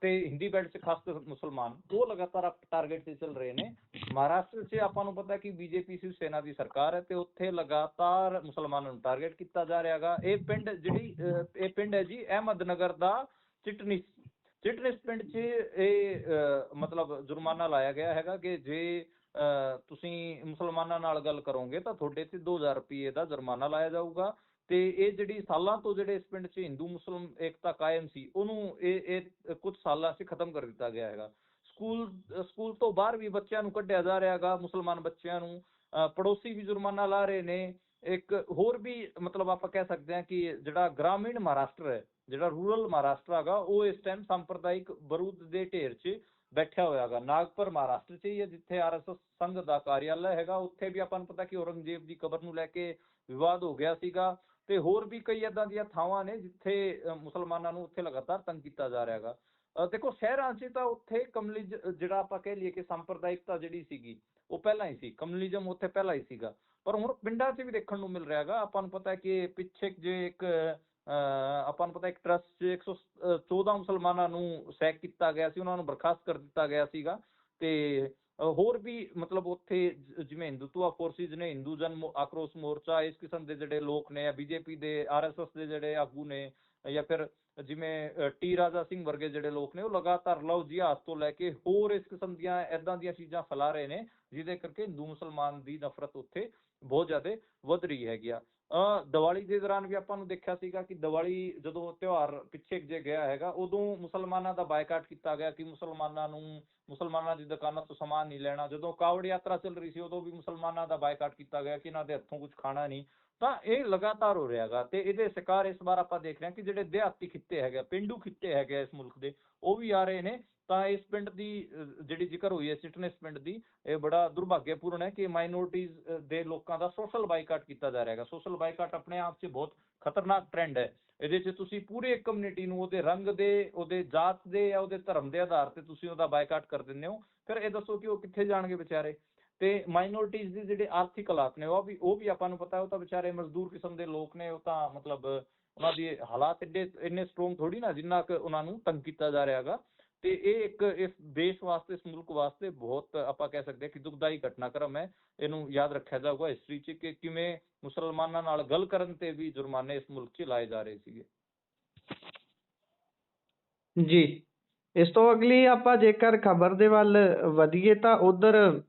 ਤੇ ਹਿੰਦੀ ਬੈਲਟ 'ਚ ਖਾਸ ਕਰ ਮੁਸਲਮਾਨ ਉਹ ਲਗਾਤਾਰ ਟਾਰਗੇਟ ਤੇ ਚੱਲ ਰਹੇ ਨੇ। ਮਹਾਰਾਸ਼ਟਰ 'ਚ ਆਪਾਂ ਨੂੰ ਪਤਾ ਕਿ ਬੀਜੇਪੀ ਸ਼ਿਵ ਸੈਨਾ ਦੀ ਸਰਕਾਰ ਹੈ ਤੇ ਉੱਥੇ ਲਗਾਤਾਰ ਮੁਸਲਮਾਨਾਂ ਨੂੰ ਟਾਰਗੇਟ ਕੀਤਾ ਜਾ ਰਿਹਾ ਇਹ ਪਿੰਡ ਜਿਹੜੀ ਇਹ ਪਿੰਡ ਹੈ ਜੀ ਅਹਿਮਦਨਗਰ ਦਾ ਚਿਟਨਿਸ। ਚਿਟਨਿਸ ਪਿੰਡ 'ਚ ਇਹ ਮਤਲਬ ਜੁਰਮਾਨਾ ਲਾਇਆ ਗਿਆ ਹੈਗਾ ਕਿ ਜੇ ਅਹ, ਤੁਸੀਂ ਮੁਸਲਮਾਨਾਂ ਨਾਲ ਗੱਲ ਕਰੋਗੇ ਤਾਂ ਤੁਹਾਡੇ ਤੇ 2000 ਰੁਪਏ ਦਾ ਜੁਰਮਾਨਾ ਲਾਇਆ ਜਾਊਗਾ। ਤੇ ਇਹ ਜਿਹੜੀ ਸਾਲਾਂ ਤੋਂ ਜਿਹੜੇ ਇਸ ਪਿੰਡ 'ਚ ਹਿੰਦੂ, ਮੁਸਲਮ, ਏਕਤਾ ਕਾਇਮ ਸੀ, ਉਹਨੂੰ ਇਹ ਇਹ ਕੁਝ ਸਾਲਾਂ 'ਚ ਖਤਮ ਕਰ ਦਿੱਤਾ ਗਿਆ ਹੈਗਾ। ਸਕੂਲ ਸਕੂਲ ਤੋਂ ਬਾਹਰ ਵੀ ਬੱਚਿਆਂ ਨੂੰ ਕੱਢਿਆ ਜਾ ਰਿਹਾ ਹੈਗਾ, ਮੁਸਲਮਾਨ ਬੱਚਿਆਂ ਨੂੰ। ਪੜੋਸੀ ਵੀ ਜੁਰਮਾਨਾ ਲਾ ਰਹੇ ਨੇ। ਇੱਕ ਹੋਰ ਵੀ ਮਤਲਬ ਆਪਾਂ ਕਹਿ ਸਕਦੇ ਹਾਂ ਕਿ ਜਿਹੜਾ ਗ੍ਰਾਮੀਣ ਮਹਾਰਾਸ਼ਟਰ ਹੈ, ਜਿਹੜਾ ਰੂਰਲ ਮਹਾਰਾਸ਼ਟਰ ਹੈਗਾ, ਉਹ ਇਸ ਟਾਈਮ ਸੰਪਰਦਾਇਕ ਬਰੂਦ ਦੇ ਢੇਰ 'ਚ ਬੈਠਿਆ ਹੋਇਆ ਹੈਗਾ। ਨਾਗਪੁਰ ਮਹਾਰਾਸ਼ਟਰ 'ਚ ਹੀ ਹੈ, ਜਿੱਥੇ ਆਰਐਸਐਸ ਸੰਘ ਦਾ ਕਾਰਿਆਲਾ ਹੈਗਾ। ਉੱਥੇ ਵੀ ਆਪਾਂ ਨੂੰ ਪਤਾ ਕਿ ਔਰੰਗਜ਼ੇਬ ਦੀ ਕਬਰ ਨੂੰ ਲੈ ਕੇ ਵਿਵਾਦ ਹੋ ਗਿਆ ਸੀਗਾ। ਤੇ ਹੋਰ ਵੀ ਕਈ ਏਦਾਂ ਦੀਆਂ ਥਾਵਾਂ ਨੇ ਜਿੱਥੇ ਮੁਸਲਮਾਨਾਂ ਨੂੰ ਉੱਥੇ ਲਗਾਤਾਰ ਤੰਗ ਕੀਤਾ ਜਾ ਰਿਹਾ ਹੈਗਾ। ਦੇਖੋ ਸ਼ਹਿਰਾਂ 'ਚ ਤਾਂ ਉੱਥੇ ਕਮਲਿਜ ਜਿਹੜਾ ਆਪਾਂ ਕਹਿ ਲਈਏ ਕਿ ਸੰਪਰਦਾਇਕਤਾ ਜਿਹੜੀ ਸੀਗੀ ਉਹ ਪਹਿਲਾਂ ਹੀ ਸੀ। ਕਮਿਊਨਿਜ਼ਮ ਉੱਥੇ ਪਹਿਲਾਂ ਹੀ ਸੀਗਾ। ਪਰ ਹੁਣ ਪਿੰਡਾਂ 'ਚ ਵੀ ਦੇਖਣ ਨੂੰ ਮਿਲ ਰਿਹਾ ਹੈਗਾ। ਆਪਾਂ ਨੂੰ ਪਤਾ ਹੈ ਕਿ ਪਿੱਛੇ ਜੇ ਇੱਕ ਅ, ਆਪਾਂ ਨੂੰ ਪਤਾ ਇੱਕ ਟਰਸਟ 'ਚ 114 ਮੁਸਲਮਾਨਾਂ ਨੂੰ ਸੈਕ ਕੀਤਾ ਗਿਆ ਸੀ ਉਹਨਾਂ ਨੂੰ ਬਰਖਾਸਤ ਕਰ ਦਿੱਤਾ ਗਿਆ ਸੀਗਾ। ਤੇ ਹੋਰ ਵੀ ਮਤਲਬ ਉੱਥੇ ਜਿਵੇਂ ਹਿੰਦੂਤਵਾ ਫੋਰਸਿਸ ਨੇ ਹਿੰਦੂ ਜਨ ਮੋ- ਆਕਰੋਸ਼ ਮੋਰਚਾ, ਇਸ ਕਿਸਮ ਦੇ ਜਿਹੜੇ ਲੋਕ ਨੇ ਬੀਜੇਪੀ ਦੇ ਆਰਐਸਐਸ ਦੇ ਜਿਹੜੇ ਆਗੂ ਨੇ, ਜਾਂ ਫਿਰ ਜਿਵੇਂ ਟੀ ਰਾਜਾ ਸਿੰਘ ਵਰਗੇ ਜਿਹੜੇ ਲੋਕ ਨੇ, ਉਹ ਲਗਾਤਾਰ ਲਵ ਜਿਹਾਦ ਤੋਂ ਲੈ ਕੇ ਹੋਰ ਇਸ ਕਿਸਮ ਦੀਆਂ ਐਦਾਂ ਦੀਆਂ ਚੀਜ਼ਾਂ ਫੈਲਾ ਰਹੇ ਨੇ, ਜਿਹਦੇ ਕਰਕੇ ਹਿੰਦੂ ਮੁਸਲਮਾਨ ਦੀ ਨਫ਼ਰਤ ਉੱਥੇ ਬਹੁਤ ਜ਼ਿਆਦਾ ਵੱਧ ਰਹੀ ਹੈਗੀ ਆ। ਦੀਵਾਲੀ ਦੇ ਦੌਰਾਨ ਵੀ ਆਪਾਂ ਨੂੰ ਦੇਖਿਆ ਸੀਗਾ ਕਿ ਦੀਵਾਲੀ ਜਦੋਂ ਤਿਉਹਾਰ ਪਿੱਛੇ ਜੇ ਗਿਆ ਹੈਗਾ ਉਦੋਂ ਮੁਸਲਮਾਨਾਂ ਦਾ ਬਾਈਕਾਟ ਕੀਤਾ ਗਿਆ ਕਿ ਮੁਸਲਮਾਨਾਂ ਨੂੰ ਮੁਸਲਮਾਨਾਂ ਦੀ ਦੁਕਾਨਾਂ ਤੋਂ ਸਮਾਨ ਨਹੀਂ ਲੈਣਾ। ਜਦੋਂ ਕਾਵੜ ਯਾਤਰਾ ਚੱਲ ਰਹੀ ਸੀ ਉਦੋਂ ਵੀ ਮੁਸਲਮਾਨਾਂ ਦਾ ਬਾਈਕਾਟ ਕੀਤਾ ਗਿਆ ਕਿ ਇਹਨਾਂ ਦੇ ਹੱਥੋਂ ਕੁਝ ਖਾਣਾ ਨਹੀਂ। ਤਾਂ ਇਹ ਲਗਾਤਾਰ ਹੋ ਰਿਹਾ ਹੈਗਾ ਤੇ ਇਹਦੇ ਸ਼ਿਕਾਰ ਇਸ ਵਾਰ ਆਪਾਂ ਦੇਖ ਰਹੇ ਹਾਂ ਕਿ ਜਿਹੜੇ ਦਿਹਾਤੀ ਖਿੱਤੇ ਹੈਗੇ ਆ, ਪਿੰਡੂ ਖਿੱਤੇ ਹੈਗੇ ਆ ਇਸ ਮੁਲਕ ਦੇ ਉਹ ਵੀ ਆ ਰਹੇ ਨੇ। ਤਾਂ ਇਸ ਪਿੰਡ ਦੀ ਜਿਹੜੀ ਜ਼ਿਕਰ ਹੋਈ ਹੈ, ਸਿਟਨੈਸ ਪਿੰਡ ਦੀ, ਇਹ ਬੜਾ ਦੁਰਭਾਗਿਆਪੂਰਨ ਹੈ ਕਿ ਮਾਈਨੋਰਟੀਜ਼ ਦੇ ਲੋਕਾਂ ਦਾ ਸੋਸ਼ਲ ਬਾਈਕਾਟ ਕੀਤਾ ਜਾ ਰਿਹਾ ਹੈਗਾ। ਸੋਸ਼ਲ ਬਾਈਕਾਟ ਆਪਣੇ ਆਪ 'ਚ ਬਹੁਤ ਖਤਰਨਾਕ ਟ੍ਰੈਂਡ ਹੈ। ਇਹਦੇ 'ਚ ਤੁਸੀਂ ਪੂਰੇ ਕਮਿਊਨਿਟੀ ਨੂੰ ਉਹਦੇ ਰੰਗ ਦੇ, ਉਹਦੇ ਜਾਤ ਦੇ ਜਾਂ ਉਹਦੇ ਧਰਮ ਦੇ ਆਧਾਰ ਤੇ ਤੁਸੀਂ ਉਹਦਾ ਬਾਈਕਾਟ ਕਰ ਦਿੰਦੇ ਹੋ। ਫਿਰ ਇਹ ਦੱਸੋ ਕਿ ਉਹ ਕਿੱਥੇ ਜਾਣਗੇ ਵਿਚਾਰੇ? ਤੇ ਮਾਈਨੋਰਟੀਜ਼ ਦੇ ਜਿਹੜੇ ਆਰਥਿਕ ਹਾਲਾਤ ਨੇ, ਉਹ ਵੀ ਉਹ ਵੀ ਆਪਾਂ ਨੂੰ ਪਤਾ, ਉਹ ਤਾਂ ਵਿਚਾਰੇ ਮਜ਼ਦੂਰ ਕਿਸਮ ਦੇ ਲੋਕ ਨੇ, ਉਹ ਤਾਂ ਮਤਲਬ ਉਹਨਾਂ ਦੀ ਹਾਲਾਤ ਇੰਨੇ ਇੰਨੇ ਸਟਰੋਂਗ ਥੋੜੀ ਨਾ ਜਿੰਨਾ ਕਿ ਉਹਨਾਂ ਨੂੰ ਤੰਗ ਕੀਤਾ ਜਾ ਰਿਹਾ ਹੈਗਾ। ਤੇ ਇਹ ਇੱਕ ਇਸ ਦੇਸ਼ ਵਾਸਤੇ, ਇਸ ਮੁਲਕ ਵਾਸਤੇ ਬਹੁਤ ਆਪਾਂ ਕਹਿ ਸਕਦੇ ਕਿ ਦੁਖਦਾਈ ਘਟਨਾਕ੍ਰਮ ਹੈ। ਇਹਨੂੰ ਯਾਦ ਰੱਖਿਆ ਜਾਊਗਾ ਹਿਸਟਰੀ 'ਚ ਕਿ ਕਿਵੇਂ ਮੁਸਲਮਾਨਾਂ ਨਾਲ ਗੱਲ ਕਰਨ ਤੇ ਵੀ ਜੁਰਮਾਨੇ ਇਸ ਮੁਲਕ 'ਚ ਲਾਏ ਜਾ ਰਹੇ ਸੀਗੇ। ਜੀ। ਇਸ ਤੋਂ ਅਗਲੀ ਆਪਾਂ ਜੇਕਰ ਖਬਰ ਦੇ ਵੱਲ ਵਧੀਏ ਤਾਂ ਉਧਰ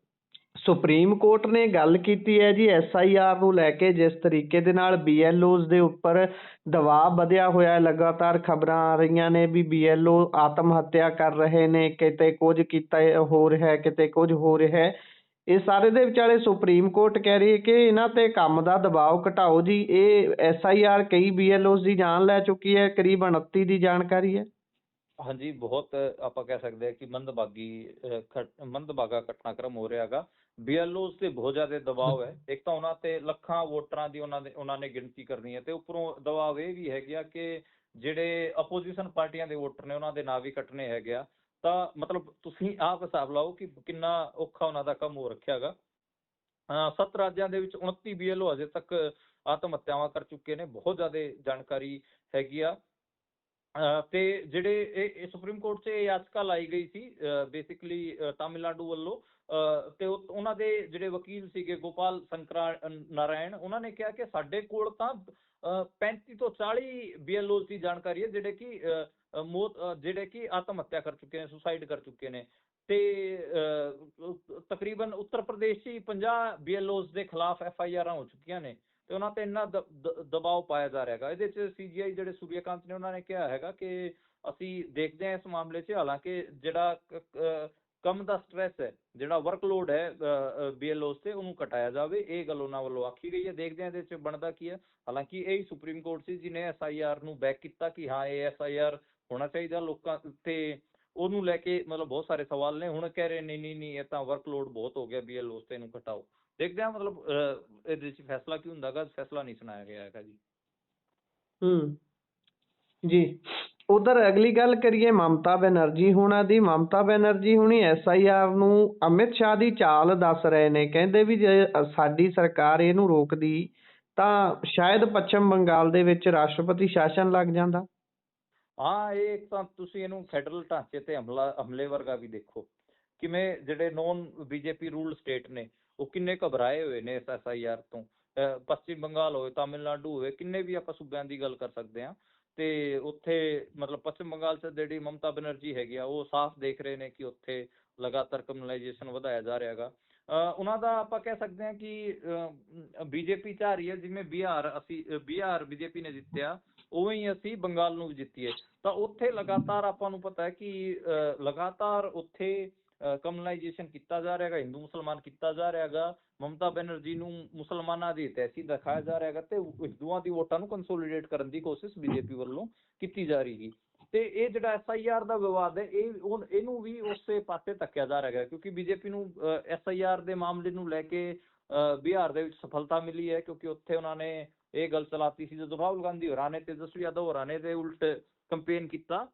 ਸੁਪਰੀਮ ਕੋਰਟ ਨੇ ਗੱਲ ਕੀਤੀ ਹੈ ਜੀ ਐਸ ਆਈ ਆਰ ਨੂੰ ਲੈ ਕੇ ਜਿਸ ਤਰੀਕੇ ਦੇ ਨਾਲ ਬੀਐਲਓਜ਼ ਦੇ ਉੱਪਰ ਦਬਾਅ ਵਧਿਆ ਹੋਇਆ ਹੈ। ਲਗਾਤਾਰ ਖਬਰਾਂ ਆ ਰਹੀਆਂ ਨੇ ਵੀ ਬੀਐਲਓ ਆਤਮ ਹੱਤਿਆ ਕਰ ਰਹੇ ਨੇ ਕਿਤੇ ਕੁਝ ਕੀਤਾ ਹੋ ਰਿਹਾ ਹੈ ਕਿਤੇ ਕੁਝ ਹੋ ਰਿਹਾ ਇਹ ਸਾਰੇ ਦੇ ਵਿਚਾਲੇ ਸੁਪਰੀਮ ਕੋਰਟ ਕਹਿ ਰਹੀ ਹੈ ਕਿ ਇਹਨਾਂ ਤੇ ਕੰਮ ਦਾ ਦਬਾਅ ਘਟਾਓ ਜੀ। ਇਹ ਐਸ ਆਈ ਆਰ ਕਈ ਬੀਐਲਓਜ਼ ਦੀ ਜਾਨ ਲੈ ਚੁੱਕੀ ਹੈ ਕਰੀਬ 29 ਦੀ ਜਾਣਕਾਰੀ ਹੈ। ਹਾਂਜੀ ਬਹੁਤ ਆਪਾਂ ਕਹਿ ਸਕਦੇ ਹਾਂ ਕਿ ਮੰਦਭਾਗੀ ਅਹ, ਘਟ- ਮੰਦਭਾਗਾ ਘਟਨਾਕ੍ਰਮ ਹੋ ਰਿਹਾ ਹੈਗਾ। ਬੀਐਲਓਜ਼ ਤੇ ਬਹੁਤ ਜ਼ਿਆਦਾ ਦਬਾਅ ਹੈ। ਇੱਕ ਤਾਂ ਉਹਨਾਂ ਤੇ ਲੱਖਾਂ ਵੋਟਰਾਂ ਦੀ ਉਹਨਾਂ ਦੇ ਉਹਨਾਂ ਨੇ ਗਿਣਤੀ ਕਰਨੀ ਹੈ ਤੇ ਉੱਪਰੋਂ ਦਬਾਅ ਇਹ ਵੀ ਹੈਗਾ ਕਿ ਜਿਹੜੇ ਅਪੋਜੀਸ਼ਨ ਪਾਰਟੀਆਂ ਦੇ ਵੋਟਰ ਨੇ ਉਹਨਾਂ ਦੇ ਨਾਂ ਵੀ ਕੱਟਣੇ ਹੈਗੇ ਆ। ਤਾਂ ਮਤਲਬ ਤੁਸੀਂ ਆਪ ਹਿਸਾਬ ਲਾਓ ਕਿ ਕਿੰਨਾ ਔਖਾ ਉਹਨਾਂ ਦਾ ਕੰਮ ਹੋ ਰੱਖਿਆ ਹੈਗਾ। ਅਹ ਸੱਤ ਰਾਜਾਂ ਦੇ ਵਿੱਚ 29 ਬੀਐਲਓ ਅਜੇ ਤੱਕ ਆਤਮ ਹੱਤਿਆਵਾਂ ਕਰ ਚੁੱਕੇ ਨੇ। ਬਹੁਤ ਜ਼ਿਆਦਾ ਜਾਣਕਾਰੀ ਹੈਗੀ ਆ। ਤੇ ਜਿਹੜੇ ਇਹ ਸੁਪਰੀਮ ਕੋਰਟ 'ਚ ਯਾਚਕਾ ਲਾਈ ਗਈ ਸੀ ਬੇਸਿਕਲੀ ਤਾਮਿਲਨਾਡੂ ਵੱਲੋਂ ਤੇ ਉਹਨਾਂ ਦੇ ਜਿਹੜੇ ਵਕੀਲ ਸੀਗੇ ਗੋਪਾਲ ਸੰਕਰਾ ਨਾਰਾਇਣ ਉਹਨਾਂ ਨੇ ਕਿਹਾ ਕਿ ਸਾਡੇ ਕੋਲ ਤਾਂ ਅਹ 35 ਤੋਂ 40 ਬੀਐਲਓਜ਼ ਦੀ ਜਾਣਕਾਰੀ ਹੈ ਜਿਹੜੇ ਕਿ ਮੌਤ ਅਹ, ਜਿਹੜੇ ਕਿ ਆਤਮ ਹੱਤਿਆ ਕਰ ਚੁੱਕੇ ਨੇ ਸੁਸਾਈਡ ਕਰ ਚੁੱਕੇ ਨੇ। ਤੇ ਤਕਰੀਬਨ ਉੱਤਰ ਪ੍ਰਦੇਸ਼ 'ਚ ਹੀ 50 ਬੀਐਲਓਜ਼ ਦੇ ਖਿਲਾਫ ਐਫ ਹੋ ਚੁੱਕੀਆਂ ਨੇ। ਤੇ ਉਹਨਾਂ ਤੇ ਇੰਨਾ ਦਬਾਅ ਪਾਇਆ ਜਾ ਰਿਹਾ ਹੈਗਾ। ਇਹਦੇ 'ਚ ਸੀਜੀਆਈ ਜਿਹੜੇ ਸੂਰਿਆਕਾਂਤ ਨੇ, ਉਹਨਾਂ ਨੇ ਕਿਹਾ ਹੈਗਾ ਕਿ ਅਸੀਂ ਦੇਖਦੇ ਹਾਂ ਇਸ ਮਾਮਲੇ 'ਚ, ਹਾਲਾਂਕਿ ਜਿਹੜਾ ਕੰਮ ਦਾ ਸਟ੍ਰੈਸ ਹੈ, ਜਿਹੜਾ ਵਰਕਲੋਡ ਹੈ ਬੀਐਲਓਸ ਤੇ, ਉਹਨੂੰ ਘਟਾਇਆ ਜਾਵੇ। ਇਹ ਗੱਲ ਉਹਨਾਂ ਵੱਲੋਂ ਆਖੀ ਗਈ ਹੈ। ਦੇਖਦੇ ਹਾਂ ਇਹਦੇ 'ਚ ਬਣਦਾ ਕੀ ਹੈ। ਹਾਲਾਂਕਿ ਇਹ ਹੀ ਸੁਪਰੀਮ ਕੋਰਟ ਸੀ ਜਿਹਨੇ ਐਸਆਈਆਰ ਨੂੰ ਬੈਕ ਕੀਤਾ ਕਿ ਹਾਂ, ਇਹ ਐਸਆਈਆਰ ਹੋਣਾ ਚਾਹੀਦਾ ਲੋਕਾਂ ਤੇ। ਉਹਨੂੰ ਲੈ ਕੇ ਮਤਲਬ ਬਹੁਤ ਸਾਰੇ ਸਵਾਲ ਨੇ। ਹੁਣ ਕਹਿ ਰਹੇ ਨਹੀਂ ਨਹੀਂ ਨਹੀਂ, ਇਹ ਤਾਂ ਵਰਕਲੋਡ ਬਹੁਤ ਹੋ ਗਿਆ ਬੀਐਲਓਸ ਤੇ ਇਹਨੂੰ ਘਟਾਓ। ਦੇਖਦੇ ਹਾਂ ਮਤਲਬ ਇਹਦੇ 'ਚ ਫੈਸਲਾ ਕੀ ਹੁੰਦਾਗਾ ਫੈਸਲਾ ਨਹੀਂ ਸੁਣਾਇਆ ਗਿਆ ਹੈਗਾ ਜੀ। ਹੂੰ। ਜੀ। ਉਧਰ ਅਗਲੀ ਗੱਲ ਕਰੀਏ ਮਮਤਾ ਬੈਨਰਜੀ ਹੁਣਾਂ ਦੀ। ਮਮਤਾ ਬੈਨਰਜੀ ਹੁਣੀ ਐਸ ਆਈ ਆਰ ਨੂੰ ਅਮਿਤ ਸ਼ਾਹ ਦੀ ਚਾਲ ਦੱਸ ਰਹੇ ਨੇ। ਕਹਿੰਦੇ ਵੀ ਜੇ ਸਾਡੀ ਸਰਕਾਰ ਇਹਨੂੰ ਰੋਕਦੀ ਤਾਂ ਸ਼ਾਇਦ ਪੱਛਮ ਬੰਗਾਲ ਦੇ ਵਿੱਚ ਰਾਸ਼ਟਰਪਤੀ ਸ਼ਾਸਨ ਲੱਗ ਜਾਂਦਾ। ਹਾਂ ਇਹ ਇੱਕ ਤਾਂ ਤੁਸੀਂ ਇਹਨੂੰ ਫੈਡਰਲ ਢਾਂਚੇ ਤੇ ਹਮਲਾ ਹਮਲੇ ਵਰਗਾ ਵੀ ਦੇਖੋ। ਕਿਵੇਂ ਜਿਹੜੇ ਨੌਨ ਬੀਜੇਪੀ ਰੂਲ ਸਟੇਟ ਨੇ ਉਹ ਕਿੰਨੇ ਘਬਰਾਏ ਹੋਏ ਨੇ ਇਸ ਐਸਆਈਆਰ ਤੋਂ। ਪੱਛਮੀ ਬੰਗਾਲ ਹੋਵੇ, ਤਾਮਿਲਨਾਡੂ ਹੋਵੇ, ਕਿੰਨੇ ਵੀ ਆਪਾਂ ਸੂਬਿਆਂ ਦੀ ਗੱਲ ਕਰ ਸਕਦੇ ਹਾਂ। ਤੇ ਉੱਥੇ ਮਤਲਬ ਪੱਛਮ ਬੰਗਾਲ 'ਚ ਜਿਹੜੀ ਮਮਤਾ ਬੈਨਰਜੀ ਹੈਗੀ ਆ, ਉਹ ਸਾਫ਼ ਦੇਖ ਰਹੇ ਨੇ ਕਿ ਉੱਥੇ ਲਗਾਤਾਰ ਕਮਿਊਨਲਾਈਜੇਸ਼ਨ ਵਧਾਇਆ ਜਾ ਰਿਹਾ ਹੈਗਾ। ਉਹਨਾਂ ਦਾ ਆਪਾਂ ਕਹਿ ਸਕਦੇ ਹਾਂ ਕਿ ਬੀਜੇਪੀ ਚਾਹ ਰਹੀ ਹੈ, ਜਿਵੇਂ ਬਿਹਾਰ, ਅਸੀਂ ਅਹ ਬਿਹਾਰ ਬੀਜੇਪੀ ਨੇ ਜਿੱਤਿਆ, ਉਵੇਂ ਹੀ ਅਸੀਂ ਬੰਗਾਲ ਨੂੰ ਵੀ ਜਿੱਤੀਏ। ਤਾਂ ਉੱਥੇ ਲਗਾਤਾਰ ਆਪਾਂ ਨੂੰ ਪਤਾ ਹੈ ਕਿ ਲਗਾਤਾਰ ਉੱਥੇ ਕਮਨਾਈਜੇਸ਼ਨ ਕੀਤਾ ਜਾ ਰਿਹਾ ਹੈਗਾ, ਹਿੰਦੂ ਮੁਸਲਮਾਨ ਕੀਤਾ ਜਾ ਰਿਹਾ ਹੈਗਾ, ਮਮਤਾ ਬੈਨਰਜੀ ਨੂੰ ਮੁਸਲਮਾਨਾਂ ਦੀ ਤੈਸੀ ਦਿਖਾਇਆ ਜਾ ਰਿਹਾ ਹੈਗਾ ਤੇ ਹਿੰਦੂਆਂ ਦੀ ਵੋਟਾਂ ਨੂੰ ਕੰਸੋਲੀਡੇਟ ਕਰਨ ਦੀ ਕੋਸ਼ਿਸ਼ ਬੀਜੇਪੀ ਵੱਲੋਂ ਕੀਤੀ ਜਾ ਰਹੀ ਹੈ ਤੇ ਇਹ ਜਿਹੜਾ ਐਸਆਈਆਰ ਦਾ ਵਿਵਾਦ ਹੈ, ਇਹ ਇਹਨੂੰ ਵੀ ਉਸੇ ਪਾਸੇ ਧੱਕਿਆ ਜਾ ਰਿਹਾ ਹੈ ਕਿਉਂਕਿ ਬੀਜੇਪੀ ਨੂੰ ਐਸਆਈਆਰ ਦੇ ਮਾਮਲੇ ਨੂੰ ਲੈ ਕੇ ਬਿਹਾਰ ਦੇ ਵਿੱਚ ਸਫਲਤਾ ਮਿਲੀ ਹੈ ਕਿਉਂਕਿ ਉੱਥੇ ਉਹਨਾਂ ਨੇ ਇਹ ਗੱਲ ਚਲਾਤੀ ਸੀ ਜਦੋਂ ਰਾਹੁਲ ਗਾਂਧੀ ਹੋਰਾਂ ਨੇ ਤੇਜਸਵੀ ਯਾਦਵ ਹੋਰਾਂ ਨੇ ਦੇ ਉਲਟ ਕੰਪੇਨ ਕੀਤਾ।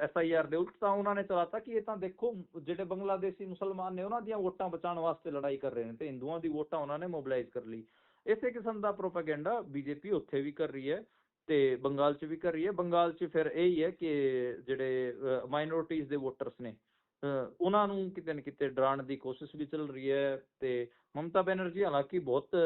ਐਸਆਈਆਰ ਦੇ ਉਲਟ ਤਾਂ ਉਹਨਾਂ ਨੇ ਚਲਾਤਾ ਕਿ ਇਹ ਤਾਂ ਦੇਖੋ ਜਿਹੜੇ ਬੰਗਲਾਦੇਸ਼ੀ ਮੁਸਲਮਾਨ ਨੇ ਉਹਨਾਂ ਦੀਆਂ ਵੋਟਾਂ ਬਚਾਉਣ ਵਾਸਤੇ ਲੜਾਈ ਕਰ ਰਹੇ ਨੇ ਤੇ ਹਿੰਦੂਆਂ ਦੀ ਵੋਟਾਂ ਉਹਨਾਂ ਨੇ ਮੋਬਿਲਾਈਜ਼ ਕਰ ਲਈ। ਇਸੇ ਕਿਸਮ ਦਾ ਪ੍ਰੋਪਾਗੈਂਡਾ ਬੀਜੇਪੀ ਉੱਥੇ ਵੀ ਕਰ ਰਹੀ ਹੈ ਤੇ ਬੰਗਾਲ 'ਚ ਵੀ ਕਰ ਰਹੀ ਹੈ। ਬੰਗਾਲ 'ਚ ਫਿਰ ਇਹ ਹੀ ਹੈ ਕਿ ਜਿਹੜੇ ਮਾਈਨੋਰਿਟੀਜ਼ ਦੇ ਵੋਟਰਸ ਨੇ ਉਹਨਾਂ ਨੂੰ ਕਿਤੇ ਨਾ ਕਿਤੇ ਡਰਾਉਣ ਦੀ ਕੋਸ਼ਿਸ਼ ਵੀ ਚੱਲ ਰਹੀ ਹੈ ਤੇ ਮਮਤਾ ਬੈਨਰਜੀ ਹਾਲਾਂਕਿ ਬਹੁਤ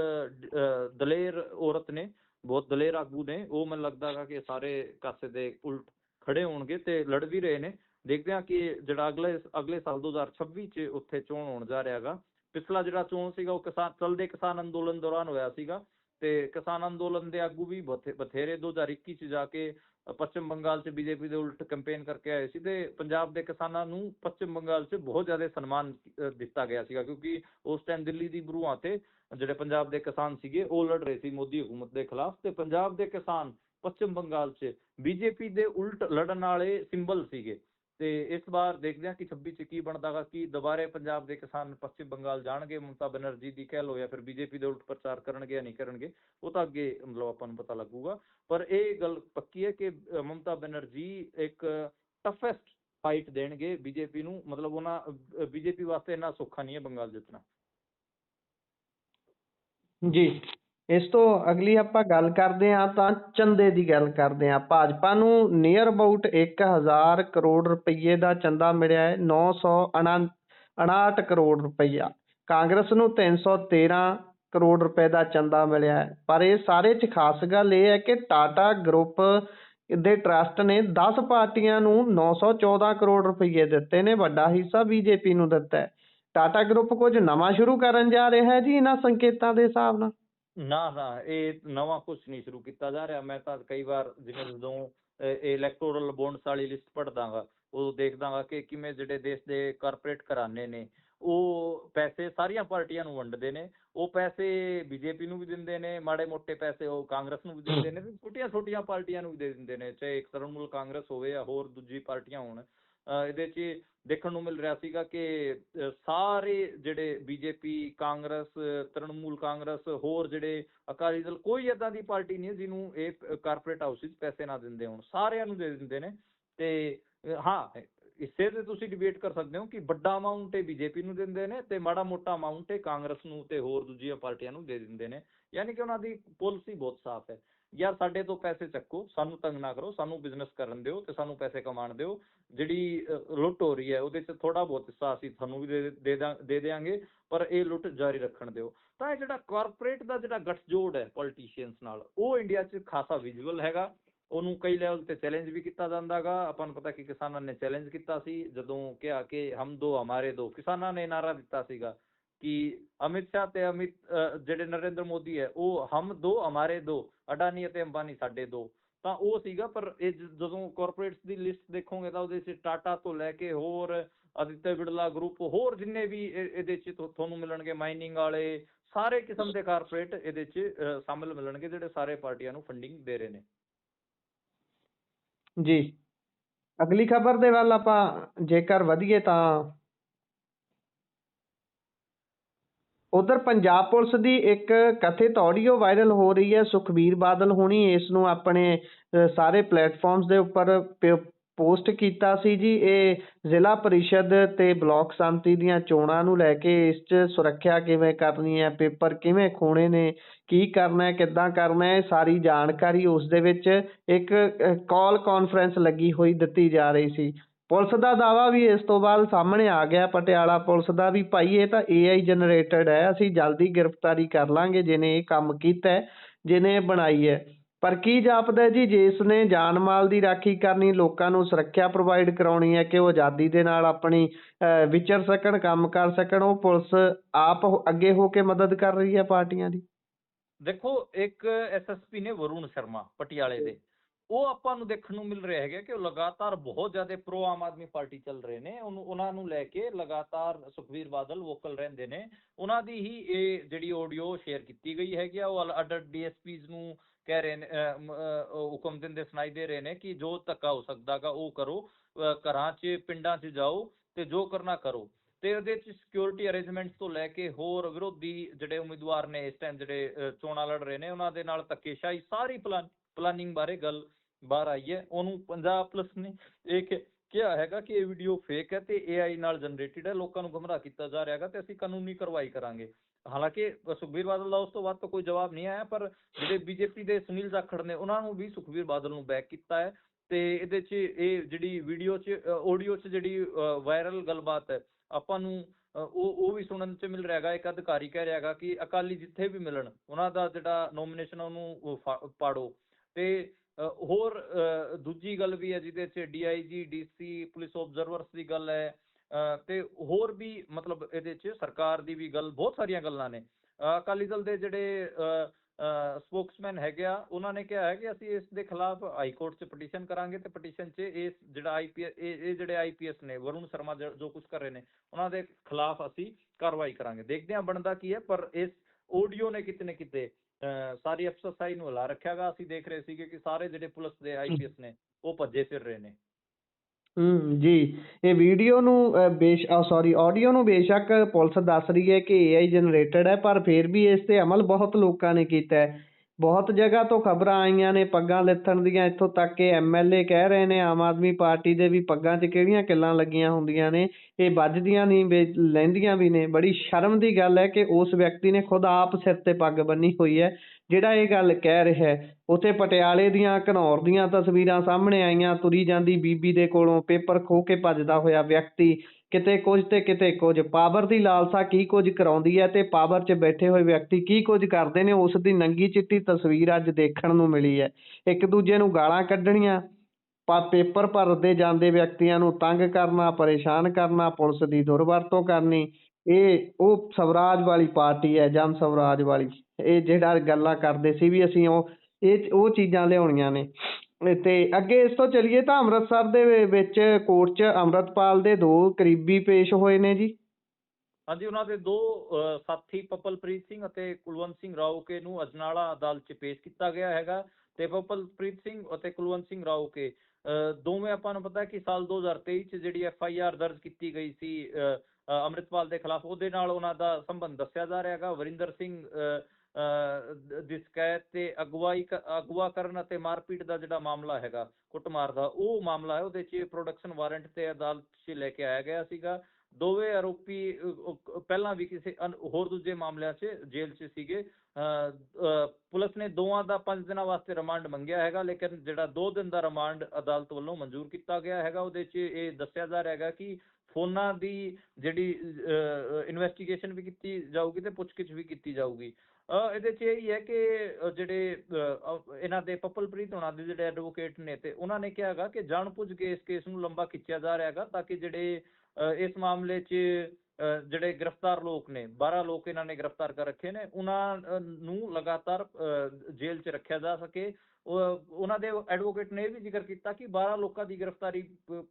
ਦਲੇਰ ਔਰਤ ਨੇ, ਬਹੁਤ ਦਲੇਰ ਆਗੂ ਨੇ। ਉਹ ਮੈਨੂੰ ਲੱਗਦਾ ਹੈਗਾ ਕਿ ਸਾਰੇ ਕਾਸੇ ਦੇ ਉਲਟ ਖੜੇ ਹੋਣਗੇ ਤੇ ਲੜ ਵੀ ਰਹੇ ਨੇ। ਦੇਖਦੇ ਹਾਂ ਕਿ ਜਿਹੜਾ ਅਗਲੇ ਅਗਲੇ ਸਾਲ 2026 ਚ ਉੱਥੇ ਚੋਣ ਹੋਣ ਜਾ ਰਿਹਾ ਹੈਗਾ। ਪਿਛਲਾ ਜਿਹੜਾ ਚੋਣ ਸੀਗਾ, ਉਹ ਕਿਸਾਨ, ਚਲਦੇ ਕਿਸਾਨ ਅੰਦੋਲਨ ਦੌਰਾਨ ਹੋਇਆ ਸੀਗਾ ਤੇ ਕਿਸਾਨ ਅੰਦੋਲਨ ਦੇ ਆਗੂ ਵੀ ਬਥੇਰੇ 2021 ਚ ਜਾ ਕੇ ਪੱਛਮ ਬੰਗਾਲ ਚ ਬੀਜੇਪੀ ਦੇ ਉਲਟ ਕੈਂਪੇਨ ਕਰਕੇ ਆਏ ਸੀ ਤੇ ਪੰਜਾਬ ਦੇ ਕਿਸਾਨਾਂ ਨੂੰ ਪੱਛਮ ਬੰਗਾਲ ਚ ਬਹੁਤ ਜ਼ਿਆਦਾ ਸਨਮਾਨ ਦਿੱਤਾ ਗਿਆ ਸੀਗਾ ਕਿਉਂਕਿ ਉਸ ਟਾਈਮ ਦਿੱਲੀ ਦੀ ਬਰੂਹਾਂ ਤੇ ਜਿਹੜੇ ਪੰਜਾਬ ਦੇ ਕਿਸਾਨ ਸੀਗੇ, ਉਹ ਲੜ ਰਹੇ ਸੀ ਮੋਦੀ ਹਕੂਮਤ ਦੇ ਖਿਲਾਫ ਤੇ ਪੰਜਾਬ ਦੇ ਕਿਸਾਨ ਪੱਛਮ ਬੰਗਾਲ 'ਚ। ਬੀਜੇਪੀ ਦੇ ਉਲਟ ਲੜਨ ਵਾਲੇ ਸਿੰਬਲ ਸੀਗੇ। ਤੇ ਇਸ ਵਾਰ ਦੇਖਦੇ ਹਾਂ ਕਿ 26 ਚ ਕੀ ਬਣਦਾਗਾ, ਕਿ ਦੁਬਾਰੇ ਪੰਜਾਬ ਦੇ ਕਿਸਾਨ ਪੱਛਮ ਬੰਗਾਲ ਜਾਣਗੇ, ਮਮਤਾ ਬੈਨਰਜੀ ਦੀ ਕਹਿ ਲੋ ਜਾਂ ਫਿਰ ਬੀਜੇਪੀ ਦੇ ਉਲਟ ਪ੍ਰਚਾਰ ਕਰਨਗੇ ਜਾਂ ਨਹੀਂ ਕਰਨਗੇ, ਉਹ ਤਾਂ ਅੱਗੇ ਮਤਲਬ ਆਪਾਂ ਨੂੰ ਪਤਾ ਲੱਗੂਗਾ। ਪਰ ਇਹ ਗੱਲ ਪੱਕੀ ਹੈ ਕਿ ਮਮਤਾ ਬੈਨਰਜੀ ਇੱਕ ਟਫੈਸਟ ਫਾਈਟ ਦੇਣਗੇ ਬੀਜੇਪੀ ਨੂੰ। ਮਤਲਬ ਉਹਨਾਂ ਬੀਜੇਪੀ ਵਾਸਤੇ ਇੰਨਾ ਸੌਖਾ ਨਹੀਂ ਹੈ ਬੰਗਾਲ ਜਿੱਤਣਾ। ਜੀ। ਇਸ ਤੋਂ ਅਗਲੀ ਆਪਾਂ ਗੱਲ ਕਰਦੇ ਹਾਂ ਤਾਂ ਚੰਦੇ ਦੀ ਗੱਲ ਕਰਦੇ ਹਾਂ। ਭਾਜਪਾ ਨੂੰ ਨੀਅਰ ਅਬਾਊਟ 1000 ਕਰੋੜ ਰੁਪਏ ਦਾ ਚੰਦਾ ਮਿਲਿਆ ਹੈ 959 ਕਰੋੜ ਰੁਪਈਆ। ਕਾਂਗਰਸ ਨੂੰ 313 ਕਰੋੜ ਰੁਪਏ ਦਾ ਚੰਦਾ ਮਿਲਿਆ ਹੈ। ਪਰ ਇਹ ਸਾਰੇ 'ਚ ਖਾਸ ਗੱਲ ਇਹ ਹੈ ਕਿ ਟਾਟਾ ਗਰੁੱਪ ਦੇ ਟਰਸਟ ਨੇ 10 ਪਾਰਟੀਆਂ ਨੂੰ 914 ਕਰੋੜ ਰੁਪਏ ਦਿੱਤੇ ਨੇ, ਵੱਡਾ ਹਿੱਸਾ ਬੀਜੇਪੀ ਨੂੰ ਦਿੱਤਾ ਹੈ। ਟਾਟਾ ਗਰੁੱਪ ਕੁਝ ਨਵਾਂ ਸ਼ੁਰੂ ਕਰਨ ਜਾ ਰਿਹਾ ਹੈ ਜੀ, ਇਹਨਾਂ ਸੰਕੇਤਾਂ ਦੇ ਹਿਸਾਬ ਨਾਲ? ਨਾ ਨਾ, ਇਹ ਨਵਾਂ ਕੁਝ ਨਹੀਂ ਸ਼ੁਰੂ ਕੀਤਾ ਜਾ ਰਿਹਾ। ਮੈਂ ਤਾਂ ਕਈ ਵਾਰ ਜਿਵੇਂ ਜਦੋਂ ਇਲੈਕਟੋਰਲ ਬੌਂਡਸ ਵਾਲੀ ਲਿਸਟ ਪੜ੍ਹਦਾਗਾ ਉਹ ਦੇਖਦਾਗਾ ਕਿ ਕਿਵੇਂ ਜਿਹੜੇ ਦੇਸ਼ ਦੇ ਕਾਰਪੋਰੇਟ ਘਰਾਣੇ ਨੇ, ਉਹ ਪੈਸੇ ਸਾਰੀਆਂ ਪਾਰਟੀਆਂ ਨੂੰ ਵੰਡਦੇ ਨੇ, ਉਹ ਪੈਸੇ ਬੀਜੇਪੀ ਨੂੰ ਵੀ ਦਿੰਦੇ ਨੇ, ਮਾੜੇ ਮੋਟੇ ਪੈਸੇ ਉਹ ਕਾਂਗਰਸ ਨੂੰ ਵੀ ਦਿੰਦੇ ਨੇ ਤੇ ਛੋਟੀਆਂ ਛੋਟੀਆਂ ਪਾਰਟੀਆਂ ਨੂੰ ਵੀ ਦੇ ਦਿੰਦੇ ਨੇ, ਚਾਹੇ ਇੱਕ ਤ੍ਰਿਣਮੂਲ ਕਾਂਗਰਸ ਹੋਵੇ ਜਾਂ ਹੋਰ ਦੂਜੀ ਪਾਰਟੀਆਂ ਹੋਣ। ਇਹਦੇ 'ਚ ਦੇਖਣ ਨੂੰ ਮਿਲ ਰਿਹਾ ਸੀਗਾ ਕਿ ਸਾਰੇ ਜਿਹੜੇ ਬੀਜੇਪੀ, ਕਾਂਗਰਸ, ਤ੍ਰਿਣਮੂਲ ਕਾਂਗਰਸ, ਹੋਰ ਜਿਹੜੇ ਅਕਾਲੀ ਦਲ, ਕੋਈ ਏਦਾਂ ਦੀ ਪਾਰਟੀ ਨਹੀਂ ਜਿਹਨੂੰ ਇਹ ਕਾਰਪੋਰੇਟ ਹਾਊਸਿਸ ਪੈਸੇ ਨਾ ਦਿੰਦੇ ਹੋਣ, ਸਾਰਿਆਂ ਨੂੰ ਦੇ ਦਿੰਦੇ ਨੇ ਤੇ, ਹਾਂ ਇਸੇ ਤੇ ਤੁਸੀਂ ਡਿਬੇਟ ਕਰ ਸਕਦੇ ਹੋ ਕਿ ਵੱਡਾ ਅਮਾਉਂਟ ਇਹ ਬੀਜੇਪੀ ਨੂੰ ਦਿੰਦੇ ਨੇ ਤੇ ਮਾੜਾ ਮੋਟਾ ਅਮਾਉਂਟ ਇਹ ਕਾਂਗਰਸ ਨੂੰ ਤੇ ਹੋਰ ਦੂਜੀਆਂ ਪਾਰਟੀਆਂ ਨੂੰ ਦੇ ਦਿੰਦੇ ਨੇ। ਯਾਨੀ ਕਿ ਉਹਨਾਂ ਦੀ ਪਾਲਿਸੀ ਬਹੁਤ ਸਾਫ਼ ਹੈ। ਯਾਰ ਸਾਡੇ ਤੋਂ ਪੈਸੇ ਚੱਕੋ, ਸਾਨੂੰ ਤੰਗ ਨਾ ਕਰੋ, ਸਾਨੂੰ ਬਿਜ਼ਨਸ ਕਰਨ ਦਿਓ ਤੇ ਸਾਨੂੰ ਪੈਸੇ ਕਮਾਉਣ ਦਿਓ। ਜਿਹੜੀ ਲੁੱਟ ਹੋ ਰਹੀ ਹੈ, ਉਹਦੇ 'ਚ ਥੋੜਾ ਬਹੁਤ ਹਿੱਸਾ ਅਸੀਂ ਤੁਹਾਨੂੰ ਵੀ ਦੇ ਦੇ, ਦਾਂ- ਦਿਆਂਗੇ, ਪਰ ਇਹ ਲੁੱਟ ਜਾਰੀ ਰੱਖਣ ਦਿਓ। ਤਾਂ ਇਹ ਜਿਹੜਾ ਕਾਰਪੋਰੇਟ ਦਾ ਜਿਹੜਾ ਗੱਠਜੋੜ ਹੈ ਪੋਲੀਟੀਸ਼ੀਅਨਸ ਨਾਲ, ਉਹ ਇੰਡੀਆ 'ਚ ਖਾਸਾ ਵਿਜ਼ੂਅਲ ਹੈਗਾ। ਉਹਨੂੰ ਕਈ ਲੈਵਲ ਤੇ ਚੈਲੰਜ ਵੀ ਕੀਤਾ ਜਾਂਦਾਗਾ। ਆਪਾਂ ਨੂੰ ਪਤਾ ਕਿ ਕਿਸਾਨਾਂ ਨੇ ਚੈਲੰਜ ਕੀਤਾ ਸੀ। ਜਦੋਂ ਕਿਹਾ ਕਿ ਹਮ ਦੋ, ਹਮਾਰੇ ਦੋ। ਕਿਸਾਨਾਂ ਨੇ ਨਾਰਾ ਦਿੱਤਾ ਸੀਗਾ ਕਿ ਅਮਿਤ ਸ਼ਾਹ ਤੇ ਅਮਿਤ ਜਿਹੜੇ ਨਰਿੰਦਰ ਮੋਦੀ ਹੈ, ਉਹ ਹਮ ਦੋ, ਹਮਾਰੇ ਦੋ, ਅਡਾਨੀ ਅਤੇ ਅੰਬਾਨੀ ਸਾਡੇ ਦੋ। ਤਾਂ ਉਹ ਸੀਗਾ, ਪਰ ਇਹ ਜਦੋਂ ਕਾਰਪੋਰੇਟਸ ਦੀ ਲਿਸਟ ਦੇਖੋਗੇ ਤਾਂ ਉਹਦੇ 'ਚ ਟਾਟਾ ਤੋਂ ਲੈ ਕੇ ਹੋਰ ਆਦਿਤਿਆ ਬਿਰਲਾ ਗਰੁੱਪ ਹੋਰ ਜਿੰਨੇ ਵੀ ਇਹਦੇ 'ਚ ਤੁਹਾਨੂੰ ਮਿਲਣਗੇ ਮਾਈਨਿੰਗ ਵਾਲੇ, ਸਾਰੇ ਕਿਸਮ ਦੇ ਕਾਰਪੋਰੇਟ ਇਹਦੇ 'ਚ ਸ਼ਾਮਿਲ ਮਿਲਣਗੇ, ਜਿਹੜੇ ਸਾਰੇ ਪਾਰਟੀਆਂ ਨੂੰ ਫੰਡਿੰਗ ਦੇ ਰਹੇ ਨੇ। ਜੀ। ਅਗਲੀ ਖਬਰ ਦੇ ਵੱਲ ਆਪਾਂ ਜੇਕਰ ਵਧੀਏ ਤਾਂ ਉਧਰ ਪੰਜਾਬ ਪੁਲਿਸ ਦੀ ਇੱਕ ਕਥਿਤ ਆਡੀਓ ਵਾਇਰਲ ਹੋ ਰਹੀ ਹੈ। ਸੁਖਬੀਰ ਬਾਦਲ ਹੁਣੀ ਇਸ ਨੂੰ ਆਪਣੇ ਸਾਰੇ ਪਲੇਟਫਾਰਮਸ ਦੇ ਉੱਪਰ ਪੋਸਟ ਕੀਤਾ ਸੀ ਜੀ, ਇਹ ਜ਼ਿਲ੍ਹਾ ਪਰਿਸ਼ਦ ਤੇ ਬਲੋਕ ਸੰਮਤੀ ਦੀਆਂ ਚੋਣਾਂ ਨੂੰ ਲੈ ਕੇ ਇਸ 'ਚ ਸੁਰੱਖਿਆ ਕਿਵੇਂ ਕਰਨੀ ਹੈ, ਪੇਪਰ ਕਿਵੇਂ ਖੋਣੇ ਨੇ, ਕੀ ਕਰਨਾ ਕਿੱਦਾਂ ਕਰਨਾ ਇਹ ਸਾਰੀ ਜਾਣਕਾਰੀ ਉਸ ਦੇ ਵਿੱਚ ਇੱਕ ਕਾਲ ਕਾਨਫਰੰਸ ਲੱਗੀ ਹੋਈ ਦਿੱਤੀ ਜਾ ਰਹੀ ਸੀ। ਪੁਲਿਸ ਦਾ ਦਾਅਵਾ ਵੀ ਇਸ ਤੋਂ ਬਾਅਦ ਸਾਹਮਣੇ ਆ ਗਿਆ, ਪਟਿਆਲਾ ਪੁਲਿਸ ਦਾ ਵੀ, ਭਾਈ, ਇਹ ਤਾਂ ਏ ਆਈ ਜਨਰੇਟਡ ਹੈ, ਅਸੀਂ ਜਲਦੀ ਗ੍ਰਿਫਤਾਰੀ ਕਰ ਲਾਂਗੇ, ਜਿਹਨੇ ਇਹ ਕੰਮ ਕੀਤਾ ਜਿਹਨੇ ਇਹ ਬਣਾਈ ਹੈ। ਪਰ ਕੀ ਜਾਪਦਾ ਹੈ ਜੀ? ਜਿਸ ਨੇ ਜਾਨ ਮਾਲ ਦੀ ਰਾਖੀ ਕਰਨੀ, ਲੋਕਾਂ ਨੂੰ ਸੁਰੱਖਿਆ ਪ੍ਰੋਵਾਈਡ ਕਰਾਉਣੀ ਹੈ ਕਿ ਉਹ ਆਜ਼ਾਦੀ ਦੇ ਨਾਲ ਆਪਣੀ ਵਿਚਰ ਸਕਣ, ਕੰਮ ਕਰ ਸਕਣ, ਉਹ ਪੁਲਿਸ ਆਪ ਅੱਗੇ ਹੋ ਕੇ ਮਦਦ ਕਰ ਰਹੀ ਹੈ ਪਾਰਟੀਆਂ ਦੀ? ਦੇਖੋ, ਇੱਕ ਐਸਐਸਪੀ ਨੇ ਵਰੁਣ ਸ਼ਰਮਾ ਪਟਿਆਲੇ ਦੇ। ਉਹ ਆਪਾਂ ਨੂੰ ਦੇਖਣ ਨੂੰ ਮਿਲ ਰਿਹਾ ਹੈਗਾ ਕਿ ਉਹ ਲਗਾਤਾਰ ਬਹੁਤ ਜ਼ਿਆਦਾ ਪ੍ਰੋ ਆਮ ਆਦਮੀ ਪਾਰਟੀ ਚੱਲ ਰਹੇ ਨੇ। ਉਹਨੂੰ, ਉਹਨਾਂ ਨੂੰ ਲੈ ਕੇ ਲਗਾਤਾਰ ਸੁਖਵੀਰ ਬਾਦਲ ਵੋਕਲ ਰਹਿੰਦੇ ਨੇ। ਉਹਨਾਂ ਦੀ ਹੀ ਇਹ ਜਿਹੜੀ ਆਡੀਓ ਸ਼ੇਅਰ ਕੀਤੀ ਗਈ ਹੈਗੀ ਆ, ਉਹ ਅਡਰ ਡੀਐਸਪੀਜ਼ ਨੂੰ ਕਹਿ ਰਹੇ ਨੇ ਹੁਕਮ ਦਿੰਦੇ ਸੁਣਾਈ ਦੇ ਰਹੇ ਨੇ ਕਿ ਜੋ ਧੱਕਾ ਹੋ ਸਕਦਾਗਾ ਉਹ ਕਰੋ ਘਰਾਂ 'ਚ, ਪਿੰਡਾਂ 'ਚ ਜਾਓ ਤੇ ਜੋ ਕਰਨਾ ਕਰੋ। ਤੇ ਉਹਦੇ 'ਚ ਸਿਕਿਉਰਿਟੀ ਅਰੇਂਜਮੈਂਟਸ ਤੋਂ ਲੈ ਕੇ ਹੋਰ ਵਿਰੋਧੀ ਜਿਹੜੇ ਉਮੀਦਵਾਰ ਨੇ ਇਸ ਟਾਈਮ ਜਿਹੜੇ ਚੋਣਾਂ ਲੜ ਰਹੇ ਨੇ, ਉਹਨਾਂ ਦੇ ਨਾਲ ਧੱਕੇਸ਼ਾਹੀ, ਸਾਰੀ ਪਲਾਨਿੰਗ ਬਾਰੇ ਗੱਲ ਬਾਹਰ ਆਈ ਹੈ। ਉਹਨੂੰ ਪੰਜਾਬ ਪਲੱਸ ਨੇ, ਇਹ ਕਿਹਾ ਹੈਗਾ ਕਿ ਇਹ ਵੀਡੀਓ ਫੇਕ ਹੈ ਤੇ AI ਨਾਲ ਜਨਰੇਟਿਡ ਹੈ, ਲੋਕਾਂ ਨੂੰ ਗੁੰਮਰਾਹ ਕੀਤਾ ਜਾ ਰਿਹਾ ਹੈਗਾ ਤੇ ਅਸੀਂ ਕਾਨੂੰਨੀ ਕਾਰਵਾਈ ਕਰਾਂਗੇ। ਹਾਲਾਂਕਿ ਸੁਖਬੀਰ ਬਾਦਲ ਦਾ ਉਸ ਤੋਂ ਬਾਅਦ ਤਾਂ ਕੋਈ ਜਵਾਬ ਨਹੀਂ ਆਇਆ, ਪਰ ਜਿਹੜੇ ਬੀਜੇਪੀ ਦੇ ਸੁਨੀਲ ਜਾਖੜ ਨੇ, ਉਹਨਾਂ ਨੂੰ ਵੀ ਸੁਖਬੀਰ ਬਾਦਲ ਨੂੰ ਬੈਕ ਕੀਤਾ ਹੈ ਤੇ ਇਹਦੇ 'ਚ ਇਹ ਜਿਹੜੀ ਵੀਡੀਓ 'ਚ ਆਡੀਓ 'ਚ ਜਿਹੜੀ ਵਾਇਰਲ ਗੱਲਬਾਤ ਹੈ, ਆਪਾਂ ਨੂੰ ਉਹ ਉਹ ਵੀ ਸੁਣਨ 'ਚ ਮਿਲ ਰਿਹਾ ਇੱਕ ਅਧਿਕਾਰੀ ਕਹਿ ਰਿਹਾ ਹੈਗਾ ਕਿ ਅਕਾਲੀ ਜਿੱਥੇ ਵੀ ਮਿਲਣ, ਉਹਨਾਂ ਦਾ ਜਿਹੜਾ ਨੋਮੀਨੇਸ਼ਨ ਉਹਨੂੰ ਪਾੜੋ। ਤੇ ਹੋਰ ਦੂਜੀ ਗੱਲ ਵੀ ਹੈ ਜਿਹਦੇ 'ਚ ਡੀਆਈਜੀ ਡੀਸੀ ਪੁਲਿਸ ਆਬਜ਼ਰਵਰਸ ਦੀ ਗੱਲ ਹੈ ਅ, ਤੇ ਹੋਰ ਵੀ ਮਤਲਬ ਇਹਦੇ 'ਚ ਸਰਕਾਰ ਦੀ ਵੀ ਗੱਲ ਬਹੁਤ ਸਾਰੀਆਂ ਗੱਲਾਂ ਨੇ। ਅਕਾਲੀ ਦਲ ਦੇ ਜਿਹੜੇ ਸਪੋਕਸਮੈਨ ਹੈਗੇ ਆ ਉਹਨਾਂ ਨੇ ਕਿਹਾ ਹੈ ਕਿ ਅਸੀਂ ਇਸ ਦੇ ਖਿਲਾਫ ਹਾਈ ਕੋਰਟ 'ਚ ਪਟੀਸ਼ਨ ਕਰਾਂਗੇ ਤੇ ਪਟੀਸ਼ਨ 'ਚ ਇਸ ਜਿਹੜਾ ਆਈਪੀਐਸ ਇਹ ਇਹ ਜਿਹੜੇ ਆਈਪੀਐਸ ਨੇ ਵਰੁਣ ਸ਼ਰਮਾ ਜੋ ਕੁਝ ਕਰ ਰਹੇ ਨੇ ਉਹਨਾਂ ਦੇ ਖਿਲਾਫ ਅਸੀਂ ਕਾਰਵਾਈ ਕਰਾਂਗੇ। ਦੇਖਦੇ ਹਾਂ ਬਣਦਾ ਕੀ ਹੈ ਪਰ ਇਸ ਆਡੀਓ ਨੇ ਕਿਤੇ ਨਾ ਕਿਤੇ ਸਾਰੀ ਅਫਸਰਸ਼ਾਹੀ ਨੂੰ ਹਿਲਾ ਰੱਖਿਆਗਾ ਅਸੀਂ ਦੇਖ ਰਹੇ ਸੀਗੇ ਕਿ ਸਾਰੇ ਜਿਹੜੇ ਪੁਲਿਸ ਦੇ ਆਈਪੀਐਸ ਨੇ ਉਹ ਭੱਜੇ ਫਿਰ ਰਹੇ ਨੇ। ਹੂੰ ਜੀ। ਇਹ ਵੀਡੀਓ ਨੂੰ ਅ, ਬੇਸ਼ ਸੌਰੀ ਆਡੀਓ ਨੂੰ ਬੇਸ਼ੱਕ ਪੁਲਿਸ ਦੱਸ ਰਹੀ ਹੈ ਕਿ AI ਜਨਰੇਟਡ ਹੈ ਪਰ ਫਿਰ ਵੀ ਇਸ ਤੇ ਅਮਲ ਬਹੁਤ ਲੋਕਾਂ ਨੇ ਕੀਤਾ ਹੈ। ਬਹੁਤ ਜਗ੍ਹਾ ਤੋਂ ਖਬਰਾਂ ਆਈਆਂ ਨੇ, ਪੱਗਾਂ ਲਿੱਥਣ ਦੀਆਂ, ਇੱਥੋਂ ਤੱਕ ਕਿ ਐਮਐਲਏ ਕਹਿ ਰਹੇ ਨੇ, ਆਮ ਆਦਮੀ ਪਾਰਟੀ ਦੇ ਵੀ ਪੱਗਾਂ 'ਚ ਕਿਹੜੀਆਂ ਕਿੱਲਾਂ ਲੱਗੀਆਂ ਹੁੰਦੀਆਂ ਨੇ, ਇਹ ਵੱਜਦੀਆਂ ਨਹੀਂ, ਵੇ ਲਹਿੰਦੀਆਂ ਵੀ ਨੇ। ਬੜੀ ਸ਼ਰਮ ਦੀ ਗੱਲ ਹੈ ਕਿ ਉਸ ਵਿਅਕਤੀ ਨੇ ਖੁਦ ਆਪ ਸਿਰ ਤੇ ਪੱਗ ਬੰਨੀ ਹੋਈ ਹੈ, ਜਿਹੜਾ ਇਹ ਗੱਲ ਕਹਿ ਰਿਹਾ ਉੱਥੇ ਪਟਿਆਲੇ ਦੀਆਂ, ਘਨੌਰ ਦੀਆਂ ਤਸਵੀਰਾਂ ਸਾਹਮਣੇ ਆਈਆਂ, ਤੁਰੀ ਜਾਂਦੀ ਬੀਬੀ ਦੇ ਕੋਲੋਂ ਪੇਪਰ ਖੋਹ ਕੇ ਭੱਜਦਾ ਹੋਇਆ ਵਿਅਕਤੀ ਕਿਤੇ ਕੁਝ ਤੇ ਕਿਤੇ ਕੁਝ। ਪਾਵਰ ਦੀ ਲਾਲਸਾ ਕੀ ਕੁਝ ਕਰਾਉਂਦੀ ਹੈ ਤੇ ਪਾਵਰ 'ਚ ਬੈਠੇ ਹੋਏ ਵਿਅਕਤੀ ਕੀ ਕੁਝ ਕਰਦੇ ਨੇ, ਉਸ ਦੀ ਨੰਗੀ ਚਿੱਟੀ ਤਸਵੀਰ ਅੱਜ ਦੇਖਣ ਨੂੰ ਮਿਲੀ ਹੈ। ਇੱਕ ਦੂਜੇ ਨੂੰ ਗਾਲਾਂ ਕੱਢਣੀਆਂ, ਪਾ ਪੇਪਰ ਭਰਦੇ ਜਾਂਦੇ ਵਿਅਕਤੀਆਂ ਨੂੰ ਤੰਗ ਕਰਨਾ, ਪਰੇਸ਼ਾਨ ਕਰਨਾ, ਪੁਲਿਸ ਦੀ ਦੁਰਵਰਤੋਂ ਕਰਨੀ, ਇਹ ਉਹ ਸਵਰਾਜ ਵਾਲੀ ਪਾਰਟੀ ਹੈ, ਜਨ ਸਵਰਾਜ ਵਾਲੀ। ਇਹ ਜਿਹੜਾ ਗੱਲਾਂ ਕਰਦੇ ਸੀ ਵੀ ਅਸੀਂ ਉਹ, ਇਹ ਉਹ ਚੀਜ਼ਾਂ ਲਿਆਉਣੀਆਂ ਨੇ। ਤੇ ਅੱਗੇ ਇਸ ਤੋਂ ਚੱਲੀਏ ਤਾਂ ਅੰਮ੍ਰਿਤਸਰ ਦੇ ਵਿੱਚ ਕੋਰਟ 'ਚ ਅੰਮ੍ਰਿਤਪਾਲ ਦੇ ਦੋ ਕਰੀਬੀ ਪੇਸ਼ ਹੋਏ ਨੇ ਜੀ। ਹਾਂਜੀ ਉਹਨਾਂ ਦੇ ਦੋ ਸਾਥੀ ਪਪਲਪ੍ਰੀਤ ਸਿੰਘ ਅਤੇ ਕੁਲਵੰਤ ਸਿੰਘ ਰਾਉਕੇ ਨੂੰ ਅਜਨਾਲਾ ਅਦਾਲਤ 'ਚ ਪੇਸ਼ ਕੀਤਾ ਗਿਆ ਹੈਗਾ ਤੇ ਪਪਲਪ੍ਰੀਤ ਸਿੰਘ ਅਤੇ ਕੁਲਵੰਤ ਸਿੰਘ ਰਾਉਕੇ ਦੋਵੇਂ ਆਪਾਂ ਨੂੰ ਪਤਾ ਕਿ ਸਾਲ 2023 'ਚ ਜਿਹੜੀ ਐਫ ਆਈ ਆਰ ਦਰਜ ਕੀਤੀ ਗਈ ਸੀ ਅਹ, ਅੰਮ੍ਰਿਤਪਾਲ ਦੇ ਖਿਲਾਫ ਉਹਦੇ ਨਾਲ ਉਹਨਾਂ ਦਾ ਸੰਬੰਧ ਦੱਸਿਆ ਜਾ ਰਿਹਾ ਹੈਗਾ। ਵਰਿੰਦਰ ਸਿੰਘ ਦੀ ਸ਼ਿਕਾਇਤ ਤੇ ਅਗਵਾਈ ਅਗਵਾ ਕਰਨ ਅਤੇ ਮਾਰਪੀਟ ਦਾ ਜਿਹੜਾ ਮਾਮਲਾ ਹੈਗਾ, ਕੁੱਟਮਾਰ ਦਾ, ਉਹ ਮਾਮਲਾ ਹੈ, ਉਹਦੇ 'ਚ ਪ੍ਰੋਡਕਸ਼ਨ ਵਾਰੰਟ ਤੇ ਅਦਾਲਤ 'ਚ ਲੈ ਕੇ ਆਇਆ ਗਿਆ ਸੀਗਾ। ਦੋਵੇਂ ਆਰੋਪੀ ਪਹਿਲਾਂ ਵੀ ਕਿਸੇ ਹੋਰ ਦੂਜੇ ਮਾਮਲਿਆਂ 'ਚ ਜੇਲ੍ਹ 'ਚ ਸੀਗੇ। ਪੁਲਿਸ ਨੇ ਦੋਵਾਂ ਦਾ 5 ਦਿਨਾਂ ਵਾਸਤੇ ਰਿਮਾਂਡ ਮੰਗਿਆ ਹੈਗਾ, ਲੇਕਿਨ ਜਿਹੜਾ 2 ਦਿਨ ਦਾ ਰਿਮਾਂਡ ਅਦਾਲਤ ਵੱਲੋਂ ਮਨਜ਼ੂਰ ਕੀਤਾ ਗਿਆ ਹੈਗਾ, ਉਹਦੇ 'ਚ ਇਹ ਦੱਸਿਆ ਜਾ ਰਿਹਾ ਹੈਗਾ ਕਿ ਫੋਨਾਂ ਦੀ ਜਿਹੜੀ ਇਨਵੈਸਟੀਗੇਸ਼ਨ ਵੀ ਕੀਤੀ ਜਾਊਗੀ ਤੇ ਪੁੱਛਗਿੱਛ ਵੀ ਕੀਤੀ ਜਾਊਗੀ। ਇਹਦੇ 'ਚ ਇਹ ਹੀ ਹੈ ਕਿ ਜਿਹੜੇ ਇਹਨਾਂ ਦੇ ਪਪਲਪ੍ਰੀਤ ਹੋਣਾ ਦੇ ਜਿਹੜੇ ਐਡਵੋਕੇਟ ਨੇ ਤੇ ਉਹਨਾਂ ਨੇ ਕਿਹਾ ਹੈਗਾ ਕਿ ਜਾਣਬੁੱਝ ਕੇ ਇਸ ਕੇਸ ਨੂੰ ਲੰਬਾ ਖਿੱਚਿਆ ਜਾ ਰਿਹਾ ਹੈਗਾ ਤਾਂ ਕਿ ਜਿਹੜੇ ਇਸ ਮਾਮਲੇ 'ਚ ਜਿਹੜੇ ਗ੍ਰਿਫਤਾਰ ਲੋਕ ਨੇ 12 ਲੋਕ ਇਹਨਾਂ ਨੇ ਗ੍ਰਿਫਤਾਰ ਕਰ ਰੱਖੇ ਨੇ ਉਹਨਾਂ ਨੂੰ ਲਗਾਤਾਰ ਅਹ, ਜੇਲ੍ਹ 'ਚ ਰੱਖਿਆ ਜਾ ਸਕੇ। ਉਹ ਉਹਨਾਂ ਦੇ ਐਡਵੋਕੇਟ ਨੇ ਇਹ ਵੀ ਜ਼ਿਕਰ ਕੀਤਾ ਕਿ 12 ਲੋਕਾਂ ਦੀ ਗ੍ਰਿਫਤਾਰੀ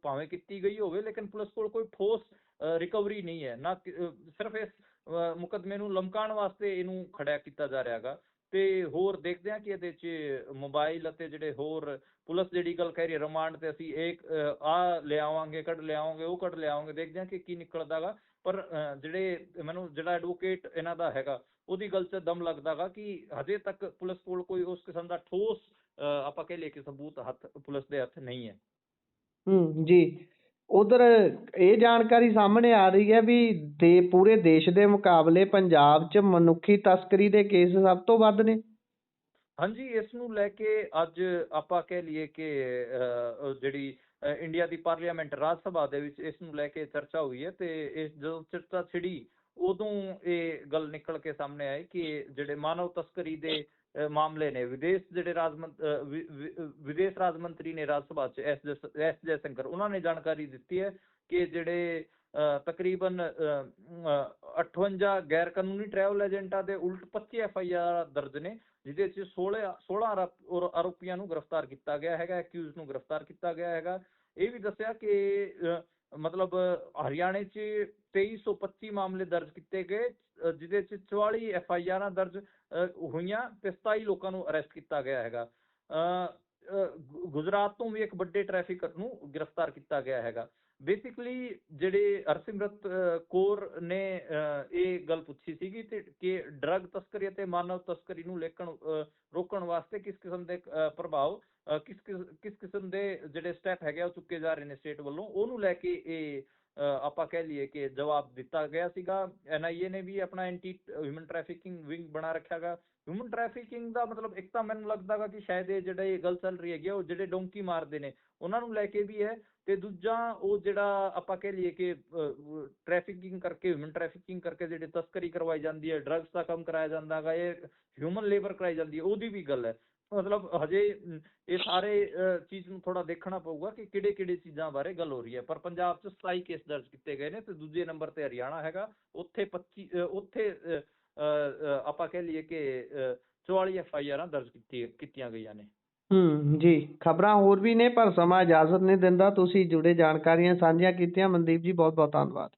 ਭਾਵੇਂ ਕੀਤੀ ਗਈ ਹੋਵੇ ਲੇਕਿਨ ਪੁਲਿਸ ਕੋਲ ਕੋਈ ਠੋਸ ਰਿਕਵਰੀ ਨਹੀਂ ਹੈ। ਨਾ ਸਿਰਫ ਇਸ ਮੁਕੱਦਮੇ ਨੂੰ ਲਮਕਾਉਣ ਵਾਸਤੇ ਇਹਨੂੰ ਖੜਿਆ ਕੀਤਾ ਜਾ ਰਿਹਾ ਹੈਗਾ। ਤੇ ਹੋਰ ਦੇਖਦੇ ਹਾਂ ਕਿ ਇਹਦੇ 'ਚ ਮੋਬਾਈਲ ਅਤੇ ਜਿਹੜੇ ਹੋਰ ਪੁਲਿਸ ਜਿਹੜੀ ਗੱਲ ਕਹਿ ਰਹੀ ਰਿਮਾਂਡ ਤੇ ਅਸੀਂ ਇੱਕ ਆ ਲਿਆਵਾਂਗੇ ਕੱਢ ਲਿਆਵਾਂਗੇ ਉਹ ਕੱਢ ਲਿਆਵਾਂਗੇ ਦੇਖਦੇ ਹਾਂ ਕਿ ਕੀ ਨਿਕਲਦਾਗਾ ਪਰ ਜਿਹੜੇ ਮੈਨੂੰ ਜਿਹੜਾ ਐਡਵੋਕੇਟ ਇਹਨਾਂ ਦਾ ਹੈਗਾ, ਉਹਦੀ ਗੱਲ 'ਚ ਦਮ ਲੱਗਦਾਗਾ ਕਿ ਹਜੇ ਤੱਕ ਪੁਲਿਸ ਕੋਲ ਕੋਈ ਉਸ ਕਿਸਮ ਦਾ ਠੋਸ ਆਪਾਂ ਕਹਿ ਲਈਏ ਕਿ ਸਬੂਤ ਹੱਥ, ਪੁਲਿਸ ਦੇ ਹੱਥ ਨਹੀਂ ਹੈ। ਹੂੰ, ਜੀ। ਉਧਰ ਇਹ ਜਾਣਕਾਰੀ ਸਾਹਮਣੇ ਆ ਰਹੀ ਹੈ ਵੀ ਦੇ ਪੂਰੇ ਦੇਸ਼ ਦੇ ਮੁਕਾਬਲੇ ਪੰਜਾਬ 'ਚ ਮਨੁੱਖੀ ਤਸਕਰੀ ਦੇ ਕੇਸ ਸਭ ਤੋਂ ਵੱਧ ਨੇ। ਹਾਂਜੀ ਇਸ ਨੂੰ ਲੈ ਕੇ ਅੱਜ ਆਪਾਂ ਕਹਿ ਲਈਏ ਕਿ ਅਹ, ਜਿਹੜੀ ਅਹ, ਇੰਡੀਆ ਦੀ ਪਾਰਲੀਮੈਂਟ ਰਾਜ ਸਭਾ ਦੇ ਵਿੱਚ ਇਸ ਨੂੰ ਲੈ ਕੇ ਚਰਚਾ ਹੋਈ ਹੈ ਤੇ ਇਸ ਜਦੋਂ ਚਰਚਾ ਛਿੜੀ ਉਦੋਂ ਇਹ ਗੱਲ ਨਿਕਲ ਕੇ ਸਾਹਮਣੇ ਆਈ ਕਿ ਜਿਹੜੇ ਮਾਨਵ ਤਸਕਰੀ ਦੇ ਮਾਮਲੇ ਨੇ। ਵਿਦੇਸ਼ ਜਿਹੜੇ ਰਾਜ ਵਿਦੇਸ਼ ਰਾਜ ਮੰਤਰੀ ਨੇ ਰਾਜ ਸਭਾ 'ਚ ਐਸ ਜੈ ਸ਼ੰਕਰ ਉਹਨਾਂ ਨੇ ਜਾਣਕਾਰੀ ਦਿੱਤੀ ਹੈ ਕਿ ਜਿਹੜੇ ਤਕਰੀਬਨ ਅ, ਅ, 58 ਗੈਰ ਕਾਨੂੰਨੀ ਟਰੈਵਲ ਏਜੰਟਾਂ ਦੇ ਉਲਟ 25 ਐਫ ਆਈ ਆਰ ਦਰਜ ਨੇ ਜਿਹਦੇ ਚ 16 16 ਆਰੋਪੀਆਂ ਨੂੰ ਗ੍ਰਿਫਤਾਰ ਕੀਤਾ ਗਿਆ ਹੈਗਾ ਐਕਿਊਜ਼ ਨੂੰ ਗ੍ਰਿਫਤਾਰ ਕੀਤਾ ਗਿਆ ਹੈਗਾ। ਇਹ ਵੀ ਦੱਸਿਆ ਕਿ ਮਤਲਬ ਹਰਿਆਣੇ 'ਚ 2325 ਮਾਮਲੇ ਦਰਜ ਕੀਤੇ ਗਏ ਜਿਹਦੇ 'ਚ 44 ਐਫ ਆਈ ਆਰਾਂ ਦਰਜ ਅ, ਹੋਈਆਂ ਤੇ 27 ਲੋਕਾਂ ਨੂੰ ਅਰੈਸਟ ਕੀਤਾ ਗਿਆ ਹੈਗਾ। ਅ, ਗੁਜਰਾਤ ਤੋਂ ਵੀ ਇੱਕ ਵੱਡੇ ਟ੍ਰੈਫਿਕਰ ਨੂੰ ਗ੍ਰਿਫਤਾਰ ਕੀਤਾ ਗਿਆ ਹੈਗਾ। ਬੇਸਿਕਲੀ ਜਿਹੜੇ ਹਰਸਿਮਰਤ ਅ, ਨੇ ਇਹ ਗੱਲ ਪੁੱਛੀ ਸੀਗੀ ਤੇ ਕਿ ਡਰੱਗ ਤਸਕਰੀ ਅਤੇ ਮਾਨਵ ਤਸਕਰੀ ਨੂੰ ਲੇਕਣ ਰੋਕਣ ਵਾਸਤੇ ਕਿਸ ਕਿਸਮ ਦੇ ਪ੍ਰਭਾਵ ਕਿਸ ਕਿਸ ਕਿਸਮ ਦੇ ਜਿਹੜੇ ਸਟੈਪ ਹੈਗੇ ਉਹ ਚੁੱਕੇ ਜਾ ਰਹੇ ਨੇ ਸਟੇਟ ਵੱਲੋਂ ਉਹਨੂੰ ਲੈ ਕੇ ਇਹ ਆਪਾਂ ਕਹਿ ਲਈਏ ਕਿ ਜਵਾਬ ਦਿੱਤਾ ਗਿਆ ਸੀਗਾ। ਐਨਆਈਏ ਨੇ ਵੀ ਆਪਣਾ ਐਂਟੀ ਹਿਊਮਨ ਟ੍ਰੈਫਿਕਿੰਗ ਵਿੰਗ ਬਣਾ ਰੱਖਿਆਗਾ ਹਿਊਮਨ ਟ੍ਰੈਫਿਕਿੰਗ ਦਾ ਮਤਲਬ ਇੱਕ ਤਾਂ ਮੈਨੂੰ ਲੱਗਦਾਗਾ ਕਿ ਸ਼ਾਇਦ ਇਹ ਜਿਹੜਾ ਇਹ ਗੱਲ ਚੱਲ ਰਹੀ ਹੈਗੀ ਆ, ਉਹ ਜਿਹੜੇ ਡੋਂਕੀ ਮਾਰਦੇ ਨੇ ਉਹਨਾਂ ਨੂੰ ਲੈ ਕੇ ਵੀ ਹੈ। ਤੇ ਦੂਜਾ ਉਹ ਜਿਹੜਾ ਆਪਾਂ ਕਹਿ ਲਈਏ ਕਿ ਟ੍ਰੈਫਿਕਿੰਗ ਕਰਕੇ ਹਿਊਮਨ ਟ੍ਰੈਫਿਕਿੰਗ ਕਰਕੇ ਜਿਹੜੇ ਤਸਕਰੀ ਕਰਵਾਈ ਜਾਂਦੀ ਹੈ ਡਰੱਗਸ ਦਾ ਕੰਮ ਕਰਾਇਆ ਜਾਂਦਾ ਹੈਗਾ ਇਹ ਹਿਊਮਨ ਲੇਬਰ ਕਰਾਈ ਜਾਂਦੀ ਹੈ ਉਹਦੀ ਵੀ ਗੱਲ ਹੈ। ਮਤਲਬ ਹਜੇ ਇਹ ਸਾਰੇ ਚੀਜ਼ ਨੂੰ ਥੋੜਾ ਦੇਖਣਾ ਪਊਗਾ ਕਿ ਕਿਹੜੇ ਕਿਹੜੇ ਚੀਜ਼ਾਂ ਬਾਰੇ ਗੱਲ ਹੋ ਰਹੀ ਹੈ। ਪਰ ਪੰਜਾਬ 'ਚ 27 ਕੇਸ ਦਰਜ ਕੀਤੇ ਗਏ ਨੇ ਤੇ ਦੂਜੇ ਨੰਬਰ ਤੇ ਹਰਿਆਣਾ ਹੈਗਾ ਉੱਥੇ 25 ਉੱਥੇ ਆਪਾਂ ਕਹਿ ਲਈਏ ਕਿ ਅ, 44 ਐਫ ਆਈ ਆਰਾਂ ਦਰਜ ਕੀਤੀ ਕੀਤੀਆਂ ਗਈਆਂ ਨੇ। ਹੂੰ, ਜੀ। ਖਬਰਾਂ ਹੋਰ ਵੀ ਨੇ, ਪਰ ਸਮਾਂ ਇਜਾਜ਼ਤ ਨਹੀਂ ਦਿੰਦਾ। ਤੁਸੀਂ ਜੁੜੇ ਜਾਣਕਾਰੀਆਂ ਸਾਂਝੀਆਂ ਕੀਤੀਆਂ। ਮਨਦੀਪ ਜੀ ਬਹੁਤ ਬਹੁਤ ਧੰਨਵਾਦ।